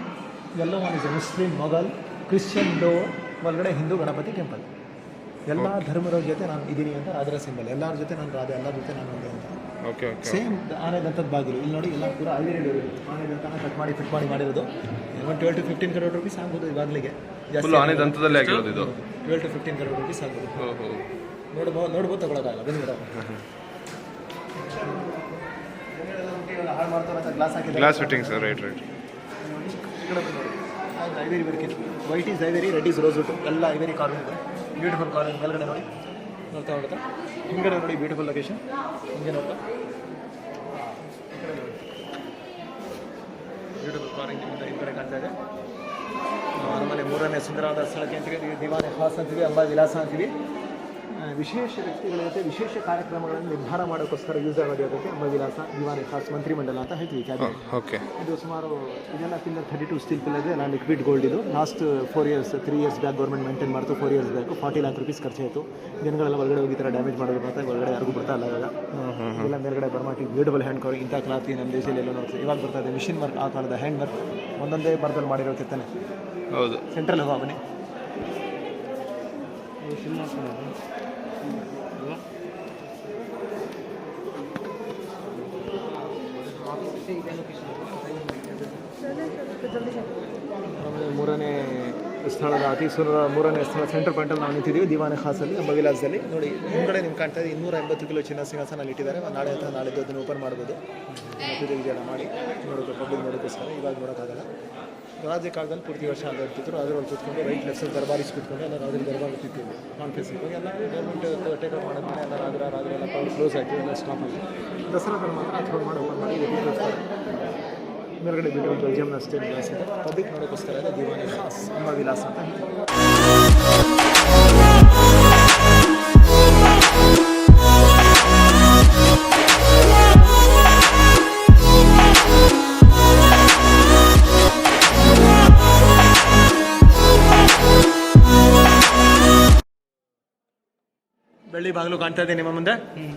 yellow one is Muslim Mughal Christian ಡೋ ಒಳಗಡೆ ಹಿಂದೂ ಗಣಪತಿ ಟೆಂಪಲ್. ಎಲ್ಲ ಧರ್ಮದವ್ರ ಜೊತೆ ನಾನು ಇದ್ದೀನಿ ಅಂತ ರಾಜರ ಸಿಂಬಲ್ ಎಲ್ಲರ ಜೊತೆ ನಾನು ರಾಧೆ ಎಲ್ಲರ ಜೊತೆ ನಾನು ಒಂದೇ ಅಂತ. ಓಕೆ ಓಕೆ ಸೇಮ್ ಆನೆ ದಂತದ ಬಾಗಿಲು. ಇಲ್ಲಿ ನೋಡಿ ಎಲ್ಲ ಪೂರ ಐವರಿ ಆನೆ ದಂತನ ಕಟ್ ಮಾಡಿ ಫಿಟ್ ಮಾಡಿ ಮಾಡಿರೋದು. ಒಂದು twelve to fifteen crore rupees ಆಗ್ಬೋದು ಫುಲ್ ಆನೆ ದಂತದಲ್ಲೇ ಆಗಿರೋದು ಇದು? Twelve to fifteen crore rupees ಆಗ್ಬೋದು. ನೋಡ್ಬೋದು ನೋಡ್ಬೋದು ತಗೊಳಕ್ಕಾಗಲ್ಲ. ಬನ್ನಿ ಮೇಡಮ್. ಹಾಳು ಮಾಡ್ತಾರೆ ಗ್ಲಾಸ್ ಹಾಕಿ glass fitting sir right right ಐದೇ working white is ivory red is rose ಎಲ್ಲ ಐವೇರಿ ಕಾರ್ ಇದೆ. ಬ್ಯೂಟಿಫುಲ್ ಕಾರ್ ಮೇಲ್ಗಡೆ ನೋಡಿ. ನೋಡ್ತಾ ನೋಡ್ತಾ ಹಿಂಗಡೆ ನೋಡಿ ಬ್ಯೂಟಿಫುಲ್ ಲೊಕೇಶನ್ ಹಿಂಗೆ ನೋಡ್ತಾ. ಬ್ಯೂಟಿಫುಲ್ ಕಾರ್ ಹಿಂಗಡೆ ಕಾಣ್ತಾ ಇದೆ. ಆಮೇಲೆ ಮೂರನೇ ಸುಂದರವಾದ ಸ್ಥಳಕ್ಕೆ ಅಂತೀವಿ ದಿವಾನೆ ಖಾಸ್ ಅಂತೀವಿ ಅಂಬಾ ವಿಲಾಸ ಅಂತೀವಿ. ವಿಶೇಷ ವ್ಯಕ್ತಿಗಳ ಜೊತೆ ವಿಶೇಷ ಕಾರ್ಯಕ್ರಮಗಳನ್ನು ನಿರ್ಧಾರ ಮಾಡೋಕ್ಕೋಸ್ಕರ ಯೂಸ್ ಆಗೋದು ಅದಕ್ಕೆ ಅಂಬಾ ವಿಲಾಸ ದಿವಾನೆ ಖಾಸ್ ಮಂತ್ರಿಮಂಡಲ ಅಂತ ಹೇಳ್ತೀವಿ ಕ್ಯಾಬಿನೆಟ್ ಓಕೆ ಇದು ಸುಮಾರು ಇದೆಲ್ಲ pillar thirty two steel pillar ಇದೆ. ಎಲ್ಲ ಲಿಕ್ವಿಡ್ ಗೋಲ್ಡ್ ಇದು. Last four years three years back government maintain ಮಾಡ್ತು. Four years back forty lakh rupees ಖರ್ಚಾಯಿತು ಜನಗಳೆಲ್ಲ ಒಳಗಡೆ ಹೋಗಿ ಥರ ಡ್ಯಾಮೇಜ್ ಮಾಡೋದು ಅಂತ ಒಳಗಡೆ ಯಾರಿಗೂ ಬರ್ತಾ ಇಲ್ಲ ಇಲ್ಲ ಎಲ್ಲ ಮೇಲ್ಗಡೆ ಬರ್ಮಾಟಿ ಬ್ಯೂಟಿಫುಲ್ ಹ್ಯಾಂಡ್ ಕವರ್ ಇಂಥ ಕ್ಲಾತಿ ನಮ್ಮ ದೇಶದಲ್ಲಿ ಎಲ್ಲ ನೋಡ್ತೀವಿ. ಇವಾಗ ಬರ್ತಾ ಇದೆ. ಮಿಷಿನ್ ವರ್ಕ್ ಆ ಕಾಲದ ಹ್ಯಾಂಡ್ ವರ್ಕ್ ಒಂದೊಂದೇ ಬರದಲ್ಲಿ ಮಾಡಿರೋ ಕೆತ್ತನೆ. ಹೌದು. ಸೆಂಟ್ರಲ್ ಹೋಗೋ ಬನ್ನಿ ಮೂರನೇ ಸ್ಥಳದ ಅತಿ ಸುಂದರ ಮೂರನೇ ಸ್ಥಳ ಸೆಂಟರ್ ಪಾಯಿಂಟಲ್ಲಿ ನಾವು ನಿಂತಿದ್ದೀವಿ, ದಿವಾನೆ ಖಾಸಲ್ಲಿ ನಮ್ಮ ವಿಲಾಸದಲ್ಲಿ. ನೋಡಿ ಹಿಂಗಡೆ ನಿಮ್ಗೆ ಕಾಣ್ತಾ ಇದೆ, ಇನ್ನೂರ ಎಂಬತ್ತು ಕಿಲೋ ಚಿನ್ನ ಸಿಂಹಾಸನ ಇಟ್ಟಿದ್ದಾರೆ. ನಾಳೆ ಅಥವಾ ನಾಳೆದು ಅದನ್ನು ಓಪನ್ ಮಾಡ್ಬೋದು. ಗೀಜೆ ಮಾಡಿ ನೋಡೋದು ಪಬ್ಲಿಕ್ ನೋಡೋಕ್ಕೋಸ್ಕರ ಇವಾಗ ನೋಡೋಕ್ಕಾಗಲ್ಲ. ರಾಜ್ಯ ಕಾಲದಲ್ಲಿ ಪೂರ್ತಿ ವರ್ಷ ಅಲ್ಲಿ ಇರ್ತಿದ್ರು ಅದ್ರಲ್ಲಿ ಕೂತ್ಕೊಂಡು ರೈಟ್ ಲೆಫ್ಟ್ ದರ್ಬಾರಿಸಿ ಕೂತ್ಕೊಂಡು ಎಲ್ಲ ರಾಜರ ದರ್ಬಾರ್ ಇರ್ತಿದ್ವಿ ಕಾನ್ಫರೆನ್ಸ್ ಇವಾಗ ಎಲ್ಲ ಗೌರ್ಮೆಂಟ್ ಟೇಕ್ ಓವರ್ ಮಾಡಿದ್ಮೇಲೆ ಎಲ್ಲ ರಾಜರ ರಾಜರೆಲ್ಲ ಎಲ್ಲ ಕ್ಲೋಸ್ ಆಯಿತು. ಎಲ್ಲ ಸ್ಟಾಪ್ ಆಯಿತು. ದಸರಾ ತರ ಮಾತ್ರ ಹತ್ಕೊಂಡು ಮಾಡಿ ಓಪನ್ ಮಾಡಿ ಮೇಲ್ಗಡೆ ಬಿಟ್ಟು ಬೆಲ್ಜಿಯಂನ ಸ್ಟೇಟ್ ವಿಲಾಸ ಪಬ್ಲಿಕ್ ನೋಡೋಕ್ಕೋಸ್ಕರ ಇದೆ ದಿವಾನಿ ಖಾಸ್ ನಮ್ಮ ವಿಲಾಸ ಅಂತ ಬಾಗಿಲು ಕಾಣ್ತಾ ಇದೆ ನಿಮ್ಮ ಮುಂದೆ.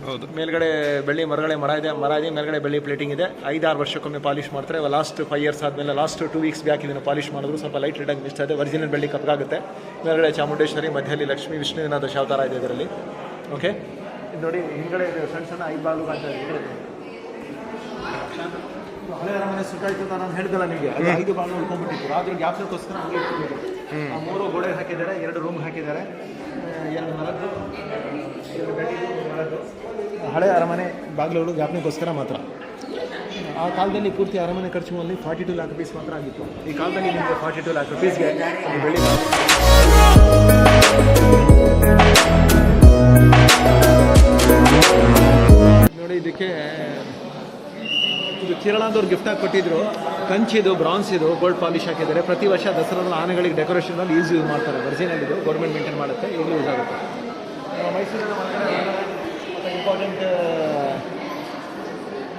ಹೌದು. ಮೇಲ್ಗಡೆ ಬೆಳ್ಳಿ ಮರಗಡೆ ಮರ ಇದೆ. ಮರ ಇದೆ ಮೇಲ್ಗಡೆ ಬೆಳ್ಳಿ ಪ್ಲೇಟಿಂಗ್ ಇದೆ. ಐದಾರು ವರ್ಷಕ್ಕೊಮ್ಮೆ ಪಾಲಿಶ್ ಮಾಡ್ತಾರೆ. ಲಾಸ್ಟ್ ಫೈವ್ ಇಯರ್ಸ್ ಆದಮೇಲೆ ಲಾಸ್ಟ್ ಟೂ ವೀಕ್ಸ್ ಬ್ಯಾಕ್ ಇದನ್ನು ಪಾಲಿಶ್ ಮಾಡಿದ್ರು. ಸ್ವಲ್ಪ ಲೈಟ್ ರಿಡಾಗಿ ಮಿಸ್ತಾ ಇದೆ. ಒರಿಜಿನಲ್ ಬೆಳ್ಳಿ ಕಪ್ಪಾಗುತ್ತೆ ಮೇಲ್ಗಡೆ ಚಾಮುಂಡೇಶ್ವರಿ ಮಧ್ಯದಲ್ಲಿ ಲಕ್ಷ್ಮಿ ವಿಷ್ಣುವಿನ ದಶಾವತಾರ ಇದೆ ಇದರಲ್ಲಿ. ಓಕೆ ಇದು ನೋಡಿ ಹಿಂಗಡೆ ಇದೆ ಸಣ್ಣ ಸಣ್ಣ ಐದು ಬಾಗಿಲು ಕಾಣ್ತಾ ಇದೆ. ಹಳೆ ಅರಮನೆ ಸುಟ್ಟಾಯ್ತು ಅಂತ ನಾನು ಹೇಳ್ದಲ್ಲ ನಿಮಗೆ. ಅದು ಐದು ಬಾಗಿಲು ಉಳ್ಕೊಂಡ್ಬಿಟ್ಟಿತ್ತು ಆದ್ರೂ ಗ್ಯಾಪ್ಗೋಸ್ಕರ ಹಂಗೆ ಇಟ್ಕೊಂಡಿದ್ದು ಆ ಮೂರು ಗೋಡೆ ಹಾಕಿದ್ದಾರೆ ಎರಡು ರೂಮ್ ಹಾಕಿದ್ದಾರೆ. ಎರಡು ಮರದ್ದು ಎರಡು ಮರದ್ದು. ಹಳೆ ಅರಮನೆ ಬಾಗಿಲುಗಳು ಗ್ಯಾಪ್ನಕ್ಕೋಸ್ಕರ ಮಾತ್ರ. ಆ ಕಾಲದಲ್ಲಿ ಪೂರ್ತಿ ಅರಮನೆ ಖರ್ಚು ಅಲ್ಲಿ ಫಾರ್ಟಿ ಟು ಲ್ಯಾಕ್ ರುಪೀಸ್ ಮಾತ್ರ ಆಗಿತ್ತು. ಈ ಕಾಲದಲ್ಲಿ ನಿಮಗೆ ಫಾರ್ಟಿ ಟು ಲ್ಯಾಕ್ ರುಪೀಸ್ಗೆ ಬೆಳಿ ನೋಡಿ ಇದಕ್ಕೆ ಇದು ಕೇರಳದವ್ರು ಗಿಫ್ಟ್ ಆಗಿ ಕೊಟ್ಟಿದ್ರು. ಕಂಚಿದು ಬ್ರಾನ್ಸ್ ಇದು ಗೋಲ್ಡ್ ಪಾಲಿಶ್ ಹಾಕಿದ್ದಾರೆ. ಪ್ರತಿ ವರ್ಷ ದಸರಾದಲ್ಲಿ ಆನೆಗಳಿಗೆ ಡೆಕೋರೇಷನಲ್ಲಿ ಯೂಸ್ ಯೂಸ್ ಮಾಡ್ತಾರೆ. ಒರಿಜಿನಲ್ ಇದು ಗೌರ್ಮೆಂಟ್ ಮೇಂಟೈನ್ ಮಾಡುತ್ತೆ ಇಲ್ಲಿ ಯೂಸ್ ಆಗುತ್ತೆ. ಮೈಸೂರಿನ ಇಂಪಾರ್ಟೆಂಟ್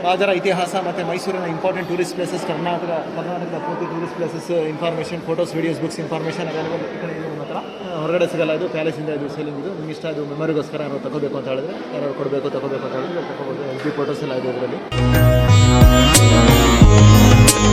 ರಾಜರ ಇತಿಹಾಸ ಮತ್ತು ಮೈಸೂರಿನ ಇಂಪಾರ್ಟೆಂಟ್ ಟೂರಿಸ್ಟ್ ಪ್ಲೇಸಸ್ ಕರ್ನಾಟಕ, ಕರ್ನಾಟಕದ ಪೂರ್ತಿ tourist places information photos videos books information available ಈ ಕಡೆ ಮಾತ್ರ. ನಮ್ಮ ಹತ್ರ ಹೊರಗಡೆ ಸಿಗಲ್ಲ ಇದು ಪ್ಯಾಲೇಸಿಂದ ಇದು ಸೇಲಿಂಗ್ ಇದು. ನಿಮ್ಗೆ ಇಷ್ಟ ಅದು ಮೆಮೊರಿಗೋಸ್ಕರ ಯಾರು ತಗೋಬೇಕು ಅಂತ ಹೇಳಿದ್ರೆ ಯಾರು ಕೊಡಬೇಕು, ತಗೋಬೇಕು ಅಂತ ಹೇಳಿದ್ರೆ, ತಗೋಬೋದು. ಎಲ್ ಪಿ ಫೋಟೋಸ್ ಎಲ್ಲ ಇದೆ ಇದರಲ್ಲಿ.